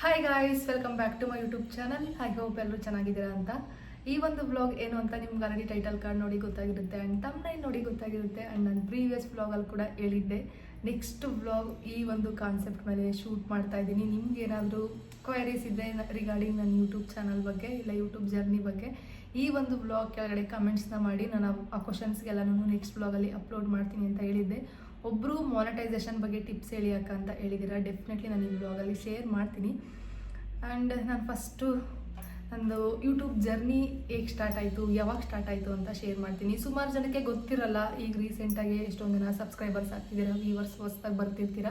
Hi guys welcome back to my YouTube channel I hope ಎಲ್ಲರೂ ಚೆನ್ನಾಗಿದ್ದೀರಾ ಅಂತ. ಈ ಒಂದು ವ್ಲಾಗ್ ಏನು ಅಂತ ನಿಮ್ಗೆ ಆಲ್ರೆಡಿ ಟೈಟಲ್ ಕಾರ್ಡ್ ನೋಡಿ ಗೊತ್ತಾಗಿರುತ್ತೆ ಆ್ಯಂಡ್ ತಮ್ಮನೈನ್ ನೋಡಿ ಗೊತ್ತಾಗಿರುತ್ತೆ ಆ್ಯಂಡ್ ನಾನು ಪ್ರೀವಿಯಸ್ ವ್ಲಾಗಲ್ಲಿ ಕೂಡ ಹೇಳಿದ್ದೆ. ನೆಕ್ಸ್ಟ್ ವ್ಲಾಗ್ ಈ ಒಂದು ಕಾನ್ಸೆಪ್ಟ್ ಮೇಲೆ ಶೂಟ್ ಮಾಡ್ತಾ ಇದ್ದೀನಿ. ನಿಮ್ಗೆ ಏನಾದರೂ ಕ್ವೈರೀಸ್ ಇದೆ ರಿಗಾರ್ಡಿಂಗ್ ನನ್ನ ಯೂಟ್ಯೂಬ್ ಚಾನಲ್ ಬಗ್ಗೆ ಇಲ್ಲ ಯೂಟ್ಯೂಬ್ ಜರ್ನಿ ಬಗ್ಗೆ, ಈ ಒಂದು ವ್ಲಾಗ್ ಕೆಳಗಡೆ ಕಮೆಂಟ್ಸ್ನ ಮಾಡಿ ನಾನು ಆ ಕ್ವಶನ್ಸ್ಗೆಲ್ಲನೂ ನೆಕ್ಸ್ಟ್ ವ್ಲಾಗಲ್ಲಿ ಅಪ್ಲೋಡ್ ಮಾಡ್ತೀನಿ ಅಂತ ಹೇಳಿದ್ದೆ. ಒಬ್ಬರು ಮಾನಿಟೈಸೇಷನ್ ಬಗ್ಗೆ ಟಿಪ್ಸ್ ಹೇಳಿ ಅಕ್ಕ ಅಂತ ಹೇಳಿದ್ದೀರಾ ಡೆಫಿನೆಟ್ಲಿ ನಾನು ಈ ಬ್ಲಾಗಲ್ಲಿ ಶೇರ್ ಮಾಡ್ತೀನಿ. ಆ್ಯಂಡ್ ನಾನು ಫಸ್ಟು ನಂದು ಯೂಟ್ಯೂಬ್ ಜರ್ನಿ ಹೇಗೆ ಸ್ಟಾರ್ಟ್ ಆಯಿತು, ಯಾವಾಗ ಸ್ಟಾರ್ಟ್ ಆಯಿತು ಅಂತ ಶೇರ್ ಮಾಡ್ತೀನಿ. ಸುಮಾರು ಜನಕ್ಕೆ ಗೊತ್ತಿರಲ್ಲ, ಈಗ ರೀಸೆಂಟಾಗಿ ಎಷ್ಟೊಂದು ಜನ ಸಬ್ಸ್ಕ್ರೈಬರ್ಸ್ ಆಗ್ತಿದ್ದೀರಾ ವ್ಯೂವರ್ಸ್ ಹೊಸ್ದಾಗಿ ಬರ್ತಿರ್ತೀರ.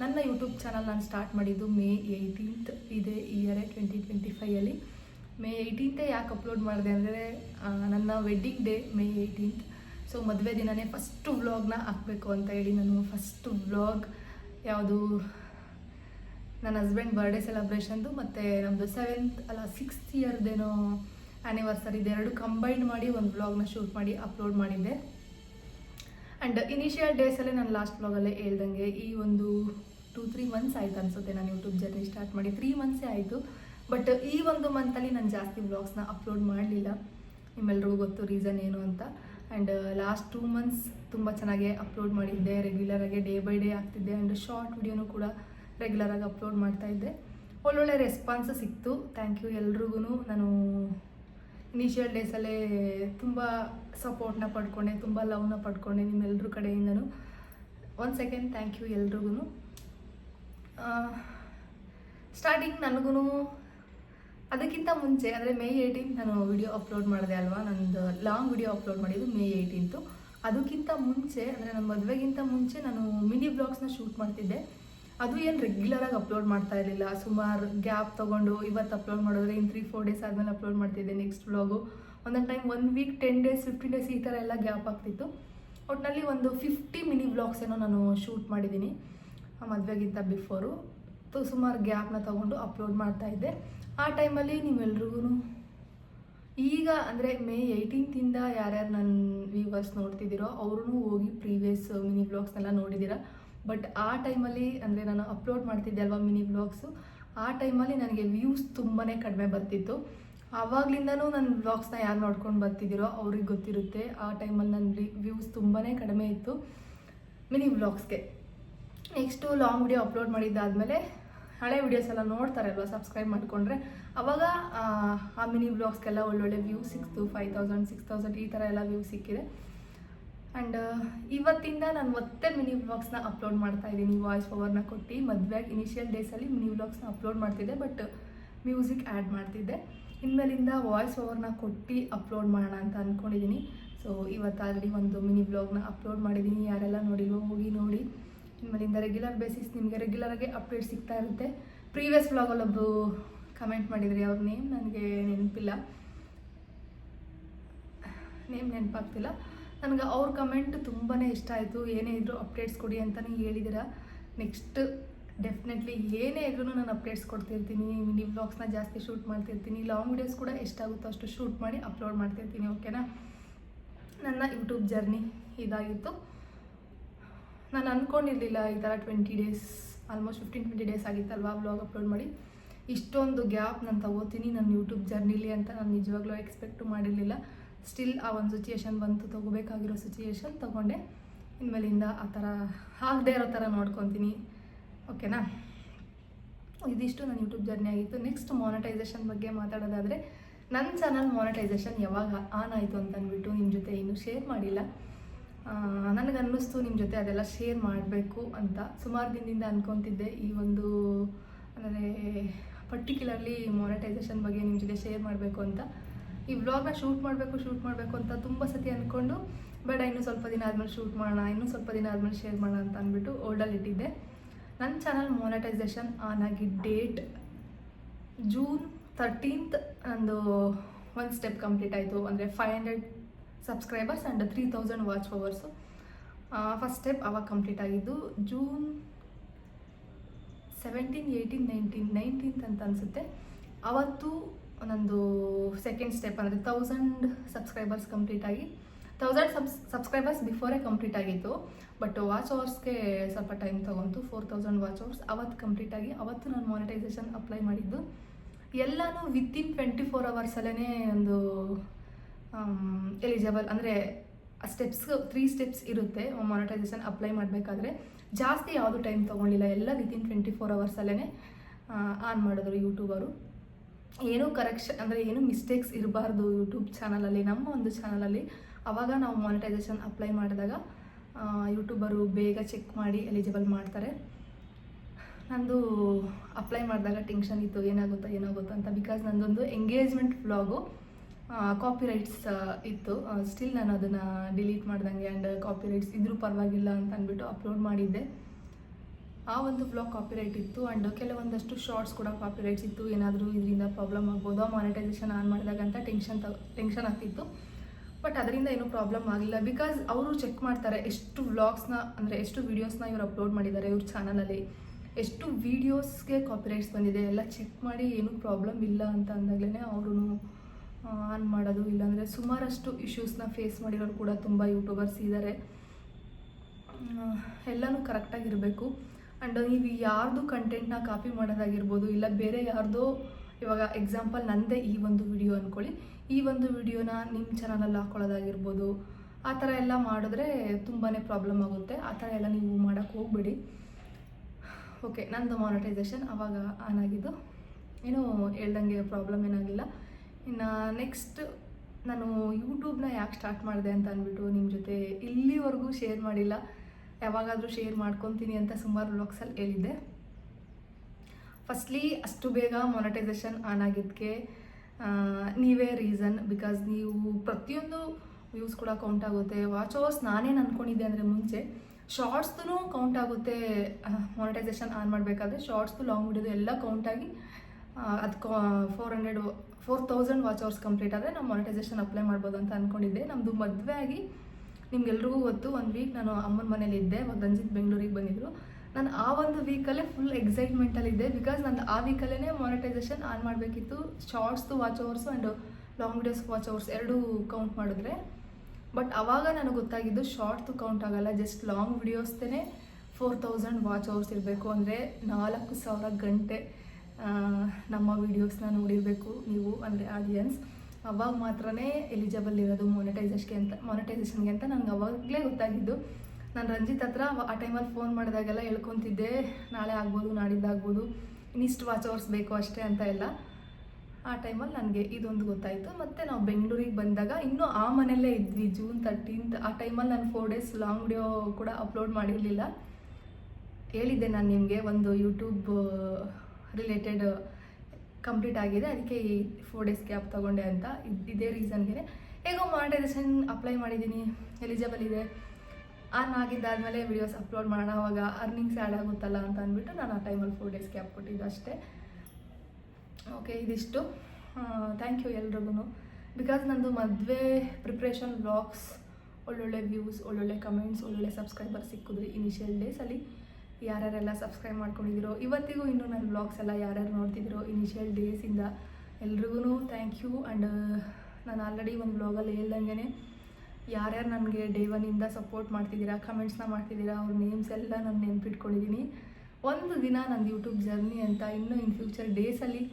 ನನ್ನ ಯೂಟ್ಯೂಬ್ ಚಾನಲ್ ನಾನು ಸ್ಟಾರ್ಟ್ ಮಾಡಿದ್ದು ಮೇ ಏಯ್ಟೀನ್ತ್ ಇದೆ ಇಯರೇ ಟ್ವೆಂಟಿ ಟ್ವೆಂಟಿ ಫೈಯಲ್ಲಿ ಮೇ ಏಯ್ಟೀನ್ತೇ ಯಾಕೆ ಅಪ್ಲೋಡ್ ಮಾಡಿದೆ ಅಂದರೆ ನನ್ನ wedding day May eighteenth so ಮದುವೆ ದಿನನೇ ಫಸ್ಟು ವ್ಲಾಗ್ನ ಹಾಕಬೇಕು ಅಂತ ಹೇಳಿ ನಾನು ಫಸ್ಟು ವ್ಲಾಗ್ ಯಾವುದು ನನ್ನ ಹಸ್ಬೆಂಡ್ ಬರ್ಡೇ ಸೆಲೆಬ್ರೇಷನ್ದು ಮತ್ತು ನಮ್ಮದು ಸೆವೆಂತ್ ಅಲ್ಲ ಸಿಕ್ಸ್ತ್ ಇಯರ್ದೇನೋ ಆ್ಯನಿವರ್ಸರಿ ಇದೆರಡು ಕಂಬೈನ್ ಮಾಡಿ ಒಂದು ವ್ಲಾಗ್ನ ಶೂಟ್ ಮಾಡಿ ಅಪ್ಲೋಡ್ ಮಾಡಿದ್ದೆ. ಆ್ಯಂಡ್ ಇನಿಷಿಯಲ್ ಡೇಸಲ್ಲೇ ನಾನು ಲಾಸ್ಟ್ ವ್ಲಾಗಲ್ಲೇ ಹೇಳ್ದಂಗೆ ಈ ಒಂದು ಟೂ ತ್ರೀ ಮಂತ್ಸ್ ಆಯಿತು ಅನಿಸುತ್ತೆ ನಾನು ಯೂಟ್ಯೂಬ್ ಜರ್ನಿ ಸ್ಟಾರ್ಟ್ ಮಾಡಿ. ತ್ರೀ ಮಂತ್ಸೇ ಆಯಿತು. ಬಟ್ ಈ ಒಂದು ಮಂತಲ್ಲಿ ನಾನು ಜಾಸ್ತಿ ವ್ಲಾಗ್ಸ್ನ ಅಪ್ಲೋಡ್ ಮಾಡಲಿಲ್ಲ. ನಿಮ್ಮೆಲ್ರಿಗೂ ಗೊತ್ತು ರೀಸನ್ ಏನು ಅಂತ. ಆ್ಯಂಡ್ ಲಾಸ್ಟ್ ಟೂ ಮಂತ್ಸ್ ತುಂಬ ಚೆನ್ನಾಗಿ ಅಪ್ಲೋಡ್ ಮಾಡಿದ್ದೆ ರೆಗ್ಯುಲರಾಗಿ ಡೇ ಬೈ ಡೇ ಆಗ್ತಿದ್ದೆ ಆ್ಯಂಡ್ ಶಾರ್ಟ್ ವಿಡಿಯೋನು ಕೂಡ ರೆಗ್ಯುಲರಾಗಿ ಅಪ್ಲೋಡ್ ಮಾಡ್ತಾ ಇದ್ದೆ. ಒಳ್ಳೊಳ್ಳೆ ರೆಸ್ಪಾನ್ಸ್ ಸಿಕ್ತು. ಥ್ಯಾಂಕ್ ಯು ಎಲ್ರಿಗೂ ನಾನು ಇನಿಷಿಯಲ್ ಡೇಸಲ್ಲೇ ತುಂಬ ಸಪೋರ್ಟ್ನ ಪಡ್ಕೊಂಡೆ, ತುಂಬ ಲವ್ನ ಪಡ್ಕೊಂಡೆ ನಿಮ್ಮೆಲ್ಲರ ಕಡೆಯಿಂದನೂ. ಒಂದು ಸೆಕೆಂಡ್ ಥ್ಯಾಂಕ್ ಯು ಎಲ್ರಿಗೂ ಸ್ಟಾರ್ಟಿಂಗ್ ನನಗೂ ಅದಕ್ಕಿಂತ ಮುಂಚೆ, ಅಂದರೆ ಮೇ ಏಯ್ಟೀನ್ ನಾನು ವಿಡಿಯೋ ಅಪ್ಲೋಡ್ ಮಾಡಿದೆ ಅಲ್ವಾ? ನಂದು ಲಾಂಗ್ ವಿಡಿಯೋ ಅಪ್ಲೋಡ್ ಮಾಡಿದ್ದು ಮೇ ಏಯ್ಟೀನ್ತು ಅದಕ್ಕಿಂತ ಮುಂಚೆ, ಅಂದರೆ ನನ್ನ ಮದುವೆಗಿಂತ ಮುಂಚೆ ನಾನು ಮಿನಿ ಬ್ಲಾಗ್ಸ್ನ ಶೂಟ್ ಮಾಡ್ತಿದ್ದೆ. ಅದು ಏನು ರೆಗ್ಯುಲರಾಗಿ ಅಪ್ಲೋಡ್ ಮಾಡ್ತಾ ಇರಲಿಲ್ಲ. ಸುಮಾರು ಗ್ಯಾಪ್ ತೊಗೊಂಡು ಇವತ್ತು ಅಪ್ಲೋಡ್ ಮಾಡಿದ್ರೆ ಇನ್ನು ತ್ರೀ ಫೋರ್ ಡೇಸ್ ಆದಮೇಲೆ ಅಪ್ಲೋಡ್ ಮಾಡ್ತಿದ್ದೆ ನೆಕ್ಸ್ಟ್ ವ್ಲಾಗು ಒಂದೊಂದು time one week ten days fifteen days ಈ ಥರ ಎಲ್ಲ ಗ್ಯಾಪ್ ಆಗ್ತಿತ್ತು. ಒಟ್ಟಿನಲ್ಲಿ ಒಂದು ಫಿಫ್ಟಿ ಮಿನಿ ಬ್ಲಾಗ್ಸ್ ಏನೋ ನಾನು ಶೂಟ್ ಮಾಡಿದ್ದೀನಿ. ಮದುವೆಗಿಂತ ಬಿಫೋರು ಸುಮಾರು ಗ್ಯಾಪ್ನ ತೊಗೊಂಡು ಅಪ್ಲೋಡ್ ಮಾಡ್ತಾ ಇದ್ದೆ. ಆ ಟೈಮಲ್ಲಿ ನೀವೆಲ್ರಿಗೂ ಈಗ ಅಂದರೆ ಮೇ ಏಯ್ಟೀನ್ತಿಂದ ಯಾರ್ಯಾರು ನನ್ನ ವ್ಯೂವರ್ಸ್ ನೋಡ್ತಿದ್ದೀರೋ ಅವ್ರೂ ಹೋಗಿ ಪ್ರೀವಿಯಸ್ ಮಿನಿ ಬ್ಲಾಗ್ಸ್ನೆಲ್ಲ ನೋಡಿದ್ದೀರಾ ಬಟ್ ಆ ಟೈಮಲ್ಲಿ ಅಂದರೆ ನಾನು ಅಪ್ಲೋಡ್ ಮಾಡ್ತಿದ್ದೆ ಅಲ್ವಾ ಮಿನಿ ಬ್ಲಾಗ್ಸು ಆ ಟೈಮಲ್ಲಿ ನನಗೆ ವ್ಯೂಸ್ ತುಂಬಾ ಕಡಿಮೆ ಬರ್ತಿತ್ತು. ಆವಾಗ್ಲಿಂದನೂ ನನ್ನ ಬ್ಲಾಗ್ಸ್ನ ಯಾರು ನೋಡ್ಕೊಂಡು ಬರ್ತಿದ್ದೀರೋ ಅವ್ರಿಗೆ ಗೊತ್ತಿರುತ್ತೆ. ಆ ಟೈಮಲ್ಲಿ ನನ್ನ ವ್ಯೂಸ್ ತುಂಬಾ ಕಡಿಮೆ ಇತ್ತು. ಮಿನಿ ವ್ಲಾಗ್ಸ್ಗೆ ನೆಕ್ಸ್ಟು ಲಾಂಗ್ ವಿಡಿಯೋ ಅಪ್ಲೋಡ್ ಮಾಡಿದ್ದಾದಮೇಲೆ ಹಳೆ ವಿಡಿಯೋಸ್ ಎಲ್ಲ ನೋಡ್ತಾರಲ್ವ ಸಬ್ಸ್ಕ್ರೈಬ್ ಮಾಡಿಕೊಂಡ್ರೆ? ಅವಾಗ ಆ, ಮಿನಿ ಬ್ಲಾಗ್ಸ್ಗೆಲ್ಲ ಒಳ್ಳೊಳ್ಳೆ ವ್ಯೂ ಸಿಕ್ತು ಫೈವ್ ತೌಸಂಡ್ ಸಿಕ್ಸ್ ತೌಸಂಡ್ ಈ ಥರ ಎಲ್ಲ ವ್ಯೂ ಸಿಕ್ಕಿದೆ. ಆ್ಯಂಡ್ ಇವತ್ತಿಂದ ನಾನು ಮತ್ತೆ ಮಿನಿ ಬ್ಲಾಗ್ಸ್ನ ಅಪ್ಲೋಡ್ ಮಾಡ್ತಾ ಇದ್ದೀನಿ. ವಾಯ್ಸ್ ಓವರ್ನ ಕೊಟ್ಟು ಮದುವೆಗೆ ಇನಿಷಿಯಲ್ ಡೇಸಲ್ಲಿ ಮಿನಿ ಬ್ಲಾಗ್ಸ್ನ ಅಪ್ಲೋಡ್ ಮಾಡ್ತಿದ್ದೆ ಬಟ್ ಮ್ಯೂಸಿಕ್ ಆ್ಯಡ್ ಮಾಡ್ತಿದ್ದೆ. ಇನ್ಮೇಲಿಂದ ವಾಯ್ಸ್ ಓವರ್ನ ಕೊಟ್ಟು ಅಪ್ಲೋಡ್ ಮಾಡೋಣ ಅಂತ ಅಂದ್ಕೊಂಡಿದ್ದೀನಿ ಸೊ ಇವತ್ತು ಆಲ್ರೆಡಿ ಒಂದು ಮಿನಿ ಬ್ಲಾಗ್ನ ಅಪ್ಲೋಡ್ ಮಾಡಿದ್ದೀನಿ. ಯಾರೆಲ್ಲ ನೋಡಿಲ್ವೋ ಹೋಗಿ ನೋಡಿ. ಇನ್ಮೇಲಿಂದ ರೆಗ್ಯುಲರ್ ಬೇಸಿಸ್ ನಿಮಗೆ ರೆಗ್ಯುಲರಾಗಿ ಅಪ್ಡೇಟ್ ಸಿಗ್ತಾ ಇರುತ್ತೆ. ಪ್ರೀವಿಯಸ್ ವ್ಲಾಗಲ್ಲೊಬ್ಬರು ಕಮೆಂಟ್ ಮಾಡಿದ್ರಿ ಅವ್ರ ನೇಮ್ ನನಗೆ ನೆನಪಿಲ್ಲ. ನೇಮ್ ನೆನಪಾಗ್ತಿಲ್ಲ. ನನಗೆ ಅವ್ರ ಕಮೆಂಟ್ ತುಂಬಾ ಇಷ್ಟ ಆಯಿತು. ಏನೇ ಇದ್ದರೂ ಅಪ್ಡೇಟ್ಸ್ ಕೊಡಿ ಅಂತಲೇ ಹೇಳಿದ್ದೀರ ನೆಕ್ಸ್ಟ್ ಡೆಫಿನೆಟ್ಲಿ ಏನೇ ಇದ್ರೂ ನಾನು ಅಪ್ಡೇಟ್ಸ್ ಕೊಡ್ತಿರ್ತೀನಿ. ಮಿನಿ ಬ್ಲಾಗ್ಸ್ನ ಜಾಸ್ತಿ ಶೂಟ್ ಮಾಡ್ತಿರ್ತೀನಿ. ಲಾಂಗ್ ವೀಡಿಯೋಸ್ ಕೂಡ ಎಷ್ಟಾಗುತ್ತೋ ಅಷ್ಟು ಶೂಟ್ ಮಾಡಿ ಅಪ್ಲೋಡ್ ಮಾಡ್ತಿರ್ತೀನಿ ಓಕೆನಾ ನನ್ನ ಯೂಟ್ಯೂಬ್ ಜರ್ನಿ ಇದಾಗಿತ್ತು. ನಾನು ಅಂದ್ಕೊಂಡಿರಲಿಲ್ಲ ಈ ಥರ twenty days almost fifteen twenty days ಆಗಿತ್ತಲ್ವಾ blog upload ಮಾಡಿ. ಇಷ್ಟೊಂದು ಗ್ಯಾಪ್ ನಾನು ತಗೋತೀನಿ ನನ್ನ ಯೂಟ್ಯೂಬ್ ಜರ್ನಿಲಿ ಅಂತ ನಾನು ನಿಜವಾಗ್ಲೂ ಎಕ್ಸ್ಪೆಕ್ಟು ಮಾಡಿರಲಿಲ್ಲ. ಸ್ಟಿಲ್ ಆ ಒಂದು ಸಿಚುಯೇಷನ್ ಬಂತು, ತೊಗೋಬೇಕಾಗಿರೋ ಸಿಚುಯೇಷನ್ ತೊಗೊಂಡೆ. ಇನ್ಮೇಲಿಂದ ಆ ಥರ ಆಗದೆ ಇರೋ ಥರ ನೋಡ್ಕೊತೀನಿ. ಓಕೆನಾ ಇದಿಷ್ಟು ನನ್ನ ಯೂಟ್ಯೂಬ್ ಜರ್ನಿ ಆಗಿತ್ತು. ನೆಕ್ಸ್ಟ್ ಮಾನಿಟೈಸೇಷನ್ ಬಗ್ಗೆ ಮಾತಾಡೋದಾದರೆ, ನನ್ನ ಚಾನಲ್ ಮಾನಿಟೈಸೇಷನ್ ಯಾವಾಗ ಆನ್ ಆಯಿತು ಅಂತ ಅಂದ್ಬಿಟ್ಟು ನಿಮ್ಮ ಜೊತೆ ಇನ್ನೂ ಶೇರ್ ಮಾಡಿಲ್ಲ. ನನಗೆ ಅನ್ನಿಸ್ತು ನಿಮ್ಮ ಜೊತೆ ಅದೆಲ್ಲ ಶೇರ್ ಮಾಡಬೇಕು ಅಂತ. ಸುಮಾರು ದಿನದಿಂದ ಅಂದ್ಕೊತಿದ್ದೆ ಈ ಒಂದು, ಅಂದರೆ ಪರ್ಟಿಕ್ಯುಲರ್ಲಿ ಮಾನಿಟೈಸೇಷನ್ ಬಗ್ಗೆ ನಿಮ್ಮ ಜೊತೆ ಶೇರ್ ಮಾಡಬೇಕು ಅಂತ. ಈ ವ್ಲಾಗ್ನ ಶೂಟ್ ಮಾಡಬೇಕು ಶೂಟ್ ಮಾಡಬೇಕು ಅಂತ ತುಂಬ ಸತಿ ಅಂದ್ಕೊಂಡು ಬೇಡ, ಇನ್ನೂ ಸ್ವಲ್ಪ ದಿನ ಆದಮೇಲೆ ಶೂಟ್ ಮಾಡೋಣ, ಇನ್ನೂ ಸ್ವಲ್ಪ ದಿನ ಆದಮೇಲೆ ಶೇರ್ ಮಾಡೋಣ ಅಂತ ಅಂದ್ಬಿಟ್ಟು ಓಲ್ಡಲ್ಲಿ ಇಟ್ಟಿದ್ದೆ. ನನ್ನ ಚಾನಲ್ ಮಾನಿಟೈಸೇಷನ್ ಆನ್ ಆಗಿ ಡೇಟ್ ಜೂನ್ ತರ್ಟೀನ್ತ್ ನಂದು ಒಂದು ಸ್ಟೆಪ್ ಕಂಪ್ಲೀಟ್ ಆಯಿತು. ಅಂದರೆ five hundred subscribers and three thousand watch hours first step ಅವಾಗ ಕಂಪ್ಲೀಟ್ ಆಗಿದ್ದು June seventeen eighteen nineteen nineteenth ಅಂತ ಅನಿಸುತ್ತೆ. ಅವತ್ತು ನಂದು ಸೆಕೆಂಡ್ ಸ್ಟೆಪ್ ಅಂದರೆ ತೌಸಂಡ್ ಸಬ್ಸ್ಕ್ರೈಬರ್ಸ್ ಕಂಪ್ಲೀಟ್ ಆಗಿ ತೌಸಂಡ್ ಸಬ್ಸ್ ಸಬ್ಸ್ಕ್ರೈಬರ್ಸ್ ಬಿಫೋರೇ ಕಂಪ್ಲೀಟ್ ಆಗಿತ್ತು. ಬಟ್ ವಾಚ್ ಅವರ್ಸ್ಗೆ ಸ್ವಲ್ಪ ಟೈಮ್ ತೊಗೊಂತು ಫೋರ್ ತೌಸಂಡ್ ವಾಚ್ ಅವರ್ಸ್ ಅವತ್ತು ಕಂಪ್ಲೀಟ್ ಆಗಿ, ಅವತ್ತು ನಾನು ಮಾನಿಟೈಸೇಷನ್ ಅಪ್ಲೈ ಮಾಡಿದ್ದು. ಎಲ್ಲನೂ ವಿತಿನ್ ಟ್ವೆಂಟಿ ಫೋರ್ ಅವರ್ಸಲ್ಲೇ ಒಂದು ಎಲಿಜಿಬಲ್ ಅಂದರೆ ಸ್ಟೆಪ್ಸ್ ತ್ರೀ ಸ್ಟೆಪ್ಸ್ ಇರುತ್ತೆ. ಮಾನಿಟೈಸೇಷನ್ ಅಪ್ಲೈ ಮಾಡಬೇಕಾದ್ರೆ ಜಾಸ್ತಿ ಯಾವುದು ಟೈಮ್ ತೊಗೊಂಡಿಲ್ಲ. ಎಲ್ಲ ವಿತಿನ್ ಟ್ವೆಂಟಿ ಫೋರ್ ಅವರ್ಸಲ್ಲೇ ಆನ್ ಮಾಡಿದ್ರು ಯೂಟ್ಯೂಬರು ಏನೂ ಕರೆಕ್ಷನ್ ಅಂದರೆ ಏನು ಮಿಸ್ಟೇಕ್ಸ್ ಇರಬಾರ್ದು ಯೂಟ್ಯೂಬ್ ಚಾನಲಲ್ಲಿ ನಮ್ಮ ಒಂದು ಚಾನಲಲ್ಲಿ ಆವಾಗ ನಾವು ಮಾನಿಟೈಸೇಷನ್ ಅಪ್ಲೈ ಮಾಡಿದಾಗ ಯೂಟ್ಯೂಬರು ಬೇಗ ಚೆಕ್ ಮಾಡಿ ಎಲಿಜಿಬಲ್ ಮಾಡ್ತಾರೆ. ನಂದು ಅಪ್ಲೈ ಮಾಡಿದಾಗ ಟೆನ್ಷನ್ ಇತ್ತು, ಏನಾಗುತ್ತಾ ಏನಾಗುತ್ತಾ ಅಂತ. ಬಿಕಾಸ್ ನಂದೊಂದು ಎಂಗೇಜ್ಮೆಂಟ್ ವ್ಲಾಗು ಕಾಪಿ ರೈಟ್ಸ್ ಇತ್ತು. ಸ್ಟಿಲ್ ನಾನು ಅದನ್ನು ಡಿಲೀಟ್ ಮಾಡ್ದಂಗೆ ಆ್ಯಂಡ್ ಕಾಪಿ ರೈಟ್ಸ್ ಇದ್ರೂ ಪರವಾಗಿಲ್ಲ ಅಂತ ಅಂದ್ಬಿಟ್ಟು ಅಪ್ಲೋಡ್ ಮಾಡಿದ್ದೆ. ಆ ಒಂದು ಬ್ಲಾಗ್ ಕಾಪಿ ರೈಟ್ ಇತ್ತು ಆ್ಯಂಡ್ ಕೆಲವೊಂದಷ್ಟು ಶಾರ್ಟ್ಸ್ ಕೂಡ ಕಾಪಿ ರೈಟ್ಸ್ ಇತ್ತು. ಏನಾದರೂ ಇದರಿಂದ ಪ್ರಾಬ್ಲಮ್ ಆಗ್ಬೋದಾ. ಮಾನಿಟೈಸೇಷನ್ ಆನ್ ಮಾಡಿದಾಗ ಅಂತ ಟೆನ್ಷನ್ ತ ಟೆನ್ಷನ್ ಆಗ್ತಿತ್ತು. ಬಟ್ ಅದರಿಂದ ಏನೂ ಪ್ರಾಬ್ಲಮ್ ಆಗಿಲ್ಲ ಬಿಕಾಸ್ ಅವರು ಚೆಕ್ ಮಾಡ್ತಾರೆ ಎಷ್ಟು ವ್ಲಾಗ್ಸ್ನ ಅಂದರೆ ಎಷ್ಟು ವೀಡಿಯೋಸ್ನ ಇವ್ರು ಅಪ್ಲೋಡ್ ಮಾಡಿದ್ದಾರೆ ಇವ್ರ ಚಾನಲಲ್ಲಿ ಎಷ್ಟು ವೀಡಿಯೋಸ್ಗೆ ಕಾಪಿರೈಟ್ಸ್ ಬಂದಿದೆ ಎಲ್ಲ ಚೆಕ್ ಮಾಡಿ ಏನೂ ಪ್ರಾಬ್ಲಮ್ ಇಲ್ಲ ಅಂತ ಅಂದಾಗಲೇ ಅವರು ಆನ್ ಮಾಡೋದು, ಇಲ್ಲಾಂದರೆ ಸುಮಾರಷ್ಟು ಇಶ್ಯೂಸ್ನ ಫೇಸ್ ಮಾಡಿರೋರು ಕೂಡ ತುಂಬ ಯೂಟ್ಯೂಬರ್ಸ್ ಇದ್ದಾರೆ ಎಲ್ಲನೂ ಕರೆಕ್ಟಾಗಿರಬೇಕು ಆ್ಯಂಡ್ ನೀವು ಯಾರ್ದು ಕಂಟೆಂಟ್ನ ಕಾಪಿ ಮಾಡೋದಾಗಿರ್ಬೋದು, ಇಲ್ಲ ಬೇರೆ ಯಾರ್ದೋ, ಇವಾಗ ಎಕ್ಸಾಂಪಲ್ ನನ್ನದೇ ಈ ಒಂದು ವಿಡಿಯೋ ಅಂದ್ಕೊಳ್ಳಿ ಈ ಒಂದು ವಿಡಿಯೋನ ನಿಮ್ಮ ಚಾನಲಲ್ಲಿ ಹಾಕೊಳ್ಳೋದಾಗಿರ್ಬೋದು, ಆ ಥರ ಎಲ್ಲ ಮಾಡಿದ್ರೆ ತುಂಬಾ ಪ್ರಾಬ್ಲಮ್ ಆಗುತ್ತೆ. ಆ ಥರ ಎಲ್ಲ ನೀವು ಮಾಡೋಕ್ಕೆ ಹೋಗ್ಬೇಡಿ. ಓಕೆ ನಂದು ಮಾನಿಟೈಸೇಷನ್ ಆವಾಗ ಆನ್ ಆಗಿದ್ದು. ಏನೂ ಹೇಳ್ದಂಗೆ ಪ್ರಾಬ್ಲಮ್ ಏನಾಗಿಲ್ಲ. ಇನ್ನು ನೆಕ್ಸ್ಟ್ ನಾನು ಯೂಟ್ಯೂಬ್ನ ಯಾಕೆ ಸ್ಟಾರ್ಟ್ ಮಾಡಿದೆ ಅಂತ ಅಂದ್ಬಿಟ್ಟು ನಿಮ್ಮ ಜೊತೆ ಇಲ್ಲಿವರೆಗೂ ಶೇರ್ ಮಾಡಿಲ್ಲ. ಯಾವಾಗಾದರೂ ಶೇರ್ ಮಾಡ್ಕೊತೀನಿ ಅಂತ ಸುಮಾರು ವ್ಲಾಗ್ಸಲ್ಲಿ ಹೇಳಿದ್ದೆ. ಫಸ್ಟ್ಲಿ ಅಷ್ಟು ಬೇಗ ಮೊನಟೈಸೇಷನ್ ಆನ್ ಆಗಿದ್ದಕ್ಕೆ ನೀವೇ ರೀಸನ್ ಬಿಕಾಸ್ ನೀವು ಪ್ರತಿಯೊಂದು ವ್ಯೂಸ್ ಕೂಡ ಕೌಂಟ್ ಆಗುತ್ತೆ. ವಾಚ್ ಅವರ್ಸ್ ನಾನೇನು ಅಂದ್ಕೊಂಡಿದ್ದೆ ಅಂದರೆ ಮುಂಚೆ ಶಾರ್ಟ್ಸ್ದು ಕೌಂಟ್ ಆಗುತ್ತೆ ಮೊನಟೈಸೇಷನ್ ಆನ್ ಮಾಡಬೇಕಾದ್ರೆ. ಶಾರ್ಟ್ಸ್ದು ಲಾಂಗ್ ವಿಡಿಯೋದು ಎಲ್ಲ ಕೌಂಟಾಗಿ ಅದಕ್ಕೆ four hundred four thousand watch hours complete ಆದರೆ ನಾವು ಮಾನಿಟೈಸೇಷನ್ ಅಪ್ಲೈ ಮಾಡ್ಬೋದು ಅಂತ ಅಂದ್ಕೊಂಡಿದ್ದೆ ನಮ್ಮದು ಮದುವೆ ಆಗಿ ನಿಮ್ಗೆಲ್ರಿಗೂ ಗೊತ್ತು, ಒಂದು ವೀಕ್ ನಾನು ಅಮ್ಮನ ಮನೇಲಿ ಇದ್ದೆ ಅವಾಗ ರಂಜಿತ್ ಬೆಂಗಳೂರಿಗೆ ಬಂದಿದ್ರು. ನಾನು ಆ ಒಂದು ವೀಕಲ್ಲೇ ಫುಲ್ ಎಕ್ಸೈಟ್ಮೆಂಟಲ್ಲಿದ್ದೆ ಬಿಕಾಸ್ ನಂದು ಆ ವೀಕಲ್ಲೇ ಮಾನಿಟೈಸೇಷನ್ ಆನ್ ಮಾಡಬೇಕಿತ್ತು. ಶಾರ್ಟ್ಸ್ದು watch hours and long videos watch hours ಎರಡೂ ಕೌಂಟ್ ಮಾಡಿದ್ರೆ. ಬಟ್ ಆವಾಗ ನನಗೆ ಗೊತ್ತಾಗಿದ್ದು ಶಾರ್ಟ್ದು ಕೌಂಟ್ ಆಗಲ್ಲ ಜಸ್ಟ್ ಲಾಂಗ್ ವಿಡಿಯೋಸ್ದೇ ಫೋರ್ ತೌಸಂಡ್ ವಾಚ್ ಅವರ್ಸ್ ಇರಬೇಕು ಅಂದರೆ ನಾಲ್ಕು ಸಾವಿರ ಗಂಟೆ. ನಮ್ಮ ವೀಡಿಯೋಸ್ನ ನೋಡಿರಬೇಕು ನೀವು ಅಂದರೆ ಆಡಿಯನ್ಸ್ ಅವಾಗ ಮಾತ್ರನೇ ಎಲಿಜಿಬಲ್ ಇರೋದು ಮೊನಿಟೈಸೇಷನ್ಗೆ ಅಂತ ಮೊನಿಟೈಸೇಷನ್ಗೆ ಅಂತ ನನಗೆ ಅವಾಗಲೇ ಗೊತ್ತಾಗಿದ್ದು. ನಾನು ರಂಜಿತ್ ಹತ್ರ ಆ ಟೈಮಲ್ಲಿ ಫೋನ್ ಮಾಡಿದಾಗೆಲ್ಲ ಹೇಳ್ಕೊತಿದ್ದೆ, ನಾಳೆ ಆಗ್ಬೋದು ನಾಡಿದ್ದಾಗ್ಬೋದು ಇನ್ನಿಷ್ಟು ವಾಚ್ ಅವರ್ಸ್ ಬೇಕು ಅಷ್ಟೇ ಅಂತ ಎಲ್ಲ. ಆ ಟೈಮಲ್ಲಿ ನನಗೆ ಇದೊಂದು ಗೊತ್ತಾಯಿತು. ಮತ್ತು ನಾವು ಬೆಂಗಳೂರಿಗೆ ಬಂದಾಗ ಇನ್ನೂ ಆ ಮನೆಯಲ್ಲೇ ಇದ್ವಿ ಜೂನ್ ತರ್ಟೀನ್ತ್ ಆ ಟೈಮಲ್ಲಿ ನಾನು ಫೋರ್ ಡೇಸ್ ಲಾಂಗ್ ವಿಡಿಯೋ ಕೂಡ ಅಪ್ಲೋಡ್ ಮಾಡಿರಲಿಲ್ಲ. ಹೇಳಿದ್ದೆ ನಾನು ನಿಮಗೆ ಒಂದು ಯೂಟ್ಯೂಬ್ ರಿಲೇಟೆಡ್ ಕಂಪ್ಲೀಟ್ ಆಗಿದೆ. ಅದಕ್ಕೆ ಈ ಫೋರ್ ಡೇಸ್ ಗ್ಯಾಪ್ ತೊಗೊಂಡೆ ಅಂತ. ಇದ್- ರೀಸನ್ಗೆ ಹೇಗೋ ಮಾನಿಟೈಸೇಷನ್ ಅಪ್ಲೈ ಮಾಡಿದ್ದೀನಿ ಎಲಿಜಿಬಲ್ ಇದೆ. ಆನ್ ಆಗಿದ್ದಾದಮೇಲೆ ವಿಡಿಯೋಸ್ ಅಪ್ಲೋಡ್ ಮಾಡೋಣ. ಅವಾಗ ಅರ್ನಿಂಗ್ಸ್ ಆ್ಯಡ್ ಆಗುತ್ತಲ್ಲ ಅಂತ ಅಂದ್ಬಿಟ್ಟು ನಾನು ಆ ಟೈಮಲ್ಲಿ ಫೋರ್ ಡೇಸ್ ಗ್ಯಾಪ್ ಕೊಟ್ಟಿದ್ದು ಅಷ್ಟೇ. ಓಕೆ ಇದಿಷ್ಟು. ಥ್ಯಾಂಕ್ ಯು ಎಲ್ರಿಗೂ ಬಿಕಾಸ್ ನಂದು ಮದುವೆ ಪ್ರಿಪ್ರೇಷನ್ ವ್ಲಾಗ್ಸ್ ಒಳ್ಳೊಳ್ಳೆ ವ್ಯೂಸ್ ಒಳ್ಳೊಳ್ಳೆ ಕಮೆಂಟ್ಸ್ ಒಳ್ಳೊಳ್ಳೆ ಸಬ್ಸ್ಕ್ರೈಬರ್ ಸಿಕ್ಕಿದ್ರಿ ಇನಿಷಿಯಲ್ ಡೇಸಲ್ಲಿ ಯಾರ್ಯಾರೆಲ್ಲ ಸಬ್ಸ್ಕ್ರೈಬ್ ಮಾಡ್ಕೊಂಡಿದ್ದೀರೋ, ಇವತ್ತಿಗೂ ಇನ್ನೂ ನನ್ನ ಬ್ಲಾಗ್ಸ್ ಎಲ್ಲ ಯಾರ್ಯಾರು ನೋಡ್ತಿದ್ದೀರೋ ಇನಿಷಿಯಲ್ ಡೇಸಿಂದ ಎಲ್ರಿಗೂ ಥ್ಯಾಂಕ್ ಯು ಆ್ಯಂಡ್ ನಾನು ಆಲ್ರೆಡಿ ಒಂದು ವ್ಲಾಗಲ್ಲಿ ಹೇಳ್ದಂಗೆ ಯಾರ್ಯಾರು ನನಗೆ ಡೇ ಒನ್ನಿಂದ ಸಪೋರ್ಟ್ ಮಾಡ್ತಿದ್ದೀರಾ ಕಮೆಂಟ್ಸ್ನ ಮಾಡ್ತಿದ್ದೀರಾ, ಅವ್ರ ನೇಮ್ಸ್ ಎಲ್ಲ ನಾನು ನೆನ್ಪಿಟ್ಕೊಂಡಿದ್ದೀನಿ ಒಂದು ದಿನ ನನ್ನ ಯೂಟ್ಯೂಬ್ ಜರ್ನಿ ಅಂತ ಇನ್ನೂ ಇನ್ ಫ್ಯೂಚರ್ ಡೇಸಲ್ಲಿ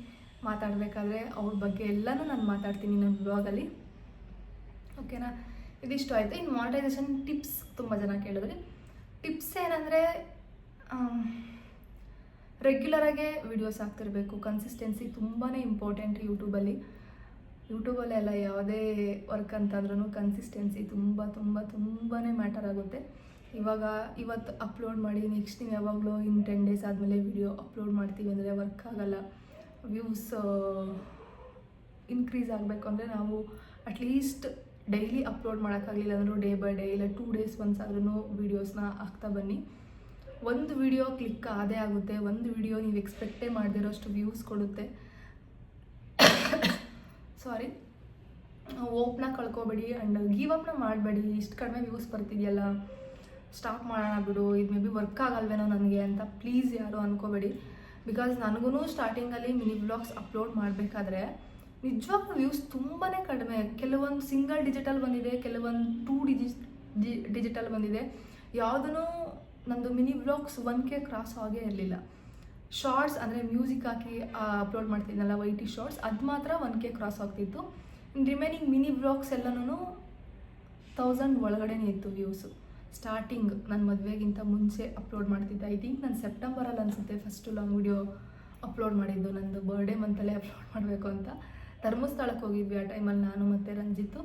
ಮಾತಾಡಬೇಕಾದ್ರೆ ಅವ್ರ ಬಗ್ಗೆ ಎಲ್ಲನೂ ನಾನು ಮಾತಾಡ್ತೀನಿ ನನ್ನ ಬ್ಲಾಗಲ್ಲಿ ಓಕೆನಾ ಇದಿಷ್ಟು ಆಯಿತು. ಇನ್ನು ಮಾನಿಟೈಸೇಷನ್ ಟಿಪ್ಸ್ ತುಂಬ ಜನ ಕೇಳಿದ್ರಿ ಟಿಪ್ಸ್ ಏನಂದರೆ ರೆಗ್ಯುಲರಾಗೆ ವಿಡಿಯೋಸ್ ಹಾಕ್ತಿರ್ಬೇಕು. ಕನ್ಸಿಸ್ಟೆನ್ಸಿ ತುಂಬಾ ಇಂಪಾರ್ಟೆಂಟ್ ಯೂಟ್ಯೂಬಲ್ಲಿ ಎಲ್ಲ ಯಾವುದೇ ವರ್ಕ್ ಅಂತಂದ್ರೂ ಕನ್ಸಿಸ್ಟೆನ್ಸಿ ತುಂಬ ತುಂಬ ತುಂಬಾ ಮ್ಯಾಟರ್ ಆಗುತ್ತೆ. ಇವಾಗ ಇವತ್ತು ಅಪ್ಲೋಡ್ ಮಾಡಿ ನೆಕ್ಸ್ಟ್ ನೀವು ಯಾವಾಗಲೂ ಇನ್ನು ಟೆನ್ ಡೇಸ್ ಆದಮೇಲೆ ವಿಡಿಯೋ ಅಪ್ಲೋಡ್ ಮಾಡ್ತೀವಿ ಅಂದರೆ ವರ್ಕ್ ಆಗೋಲ್ಲ. ವ್ಯೂಸ್ ಇನ್ಕ್ರೀಸ್ ಆಗಬೇಕು ಅಂದರೆ ನಾವು ಅಟ್ಲೀಸ್ಟ್ ಡೈಲಿ ಅಪ್ಲೋಡ್ ಮಾಡೋಕ್ಕಾಗಲಿಲ್ಲ ಅಂದರೂ ಡೇ ಬೈ ಡೇ ಇಲ್ಲ ಟೂ ಡೇಸ್ ಒನ್ಸ್ ಆದ್ರೂ ವೀಡಿಯೋಸ್ನ ಹಾಕ್ತಾ ಬನ್ನಿ. ಒಂದು ವಿಡಿಯೋ ಕ್ಲಿಕ್ ಆದೇ ಆಗುತ್ತೆ, ಒಂದು ವಿಡಿಯೋ ನೀವು ಎಕ್ಸ್ಪೆಕ್ಟೇ ಮಾಡದಿರೋಷ್ಟು ವ್ಯೂಸ್ ಕೊಡುತ್ತೆ. ಸಾರಿ ಓಪ್ನ ಕಳ್ಕೊಬೇಡಿ ಆ್ಯಂಡ್ ಗೀವಪ್ನ ಅಪ್ನ ಮಾಡಬೇಡಿ. ಇಷ್ಟು ಕಡಿಮೆ ವ್ಯೂಸ್ ಬರ್ತಿದೆಯಲ್ಲ ಸ್ಟಾಪ್ ಮಾಡೋಣ ಬಿಡು, ಇದು ಮೇ ಬಿ ವರ್ಕ್ ಆಗಲ್ವೇನೋ ನನಗೆ ಅಂತ ಪ್ಲೀಸ್ ಯಾರು ಅನ್ಕೋಬೇಡಿ. ಬಿಕಾಸ್ ನನಗೂ ಸ್ಟಾರ್ಟಿಂಗಲ್ಲಿ ಮಿನಿ ವ್ಲಾಗ್ಸ್ ಅಪ್ಲೋಡ್ ಮಾಡಬೇಕಾದ್ರೆ ನಿಜವಾಗ್ಲೂ ವ್ಯೂಸ್ ತುಂಬಾ ಕಡಿಮೆ. ಕೆಲವೊಂದು ಸಿಂಗಲ್ ಡಿಜಿಟಲ್ ಬಂದಿದೆ, ಕೆಲವೊಂದು ಟೂ ಡಿಜಿ ಡಿಜಿಟಲ್ ಬಂದಿದೆ. ಯಾವುದೂ ನಂದು mini vlogs one K cross ಆಗೇ ಇರಲಿಲ್ಲ. ಶಾರ್ಟ್ಸ್ ಅಂದರೆ ಮ್ಯೂಸಿಕ್ ಹಾಕಿ ಅಪ್ಲೋಡ್ ಮಾಡ್ತಿದ್ನಲ್ಲ ವೈಟಿ ಶಾರ್ಟ್ಸ್ ಅದು ಮಾತ್ರ ಒನ್ ಕೆ ಕ್ರಾಸ್ ಆಗ್ತಿತ್ತು. ರಿಮೈನಿಂಗ್ ಮಿನಿ ವ್ಲಾಗ್ಸ್ ಎಲ್ಲನೂ ತೌಸಂಡ್ ಒಳಗಡೆನೇ ಇತ್ತು ವ್ಯೂಸು ಸ್ಟಾರ್ಟಿಂಗ್ ನನ್ನ ಮದುವೆಗಿಂತ ಮುಂಚೆ ಅಪ್ಲೋಡ್ ಮಾಡ್ತಿದ್ದೆ. ಐ ಥಿಂಕ್ ನಾನು ಸೆಪ್ಟೆಂಬರಲ್ಲಿ ಅನಿಸುತ್ತೆ ಫಸ್ಟು ಲಾಂಗ್ ವಿಡಿಯೋ ಅಪ್ಲೋಡ್ ಮಾಡಿದ್ದು. ನಂದು ಬರ್ಡೇ ಮಂತಲ್ಲೇ ಅಪ್ಲೋಡ್ ಮಾಡಬೇಕು ಅಂತ. ಧರ್ಮಸ್ಥಳಕ್ಕೆ ಹೋಗಿದ್ವಿ ಆ ಟೈಮಲ್ಲಿ ನಾನು ಮತ್ತು ರಂಜಿತ್ತು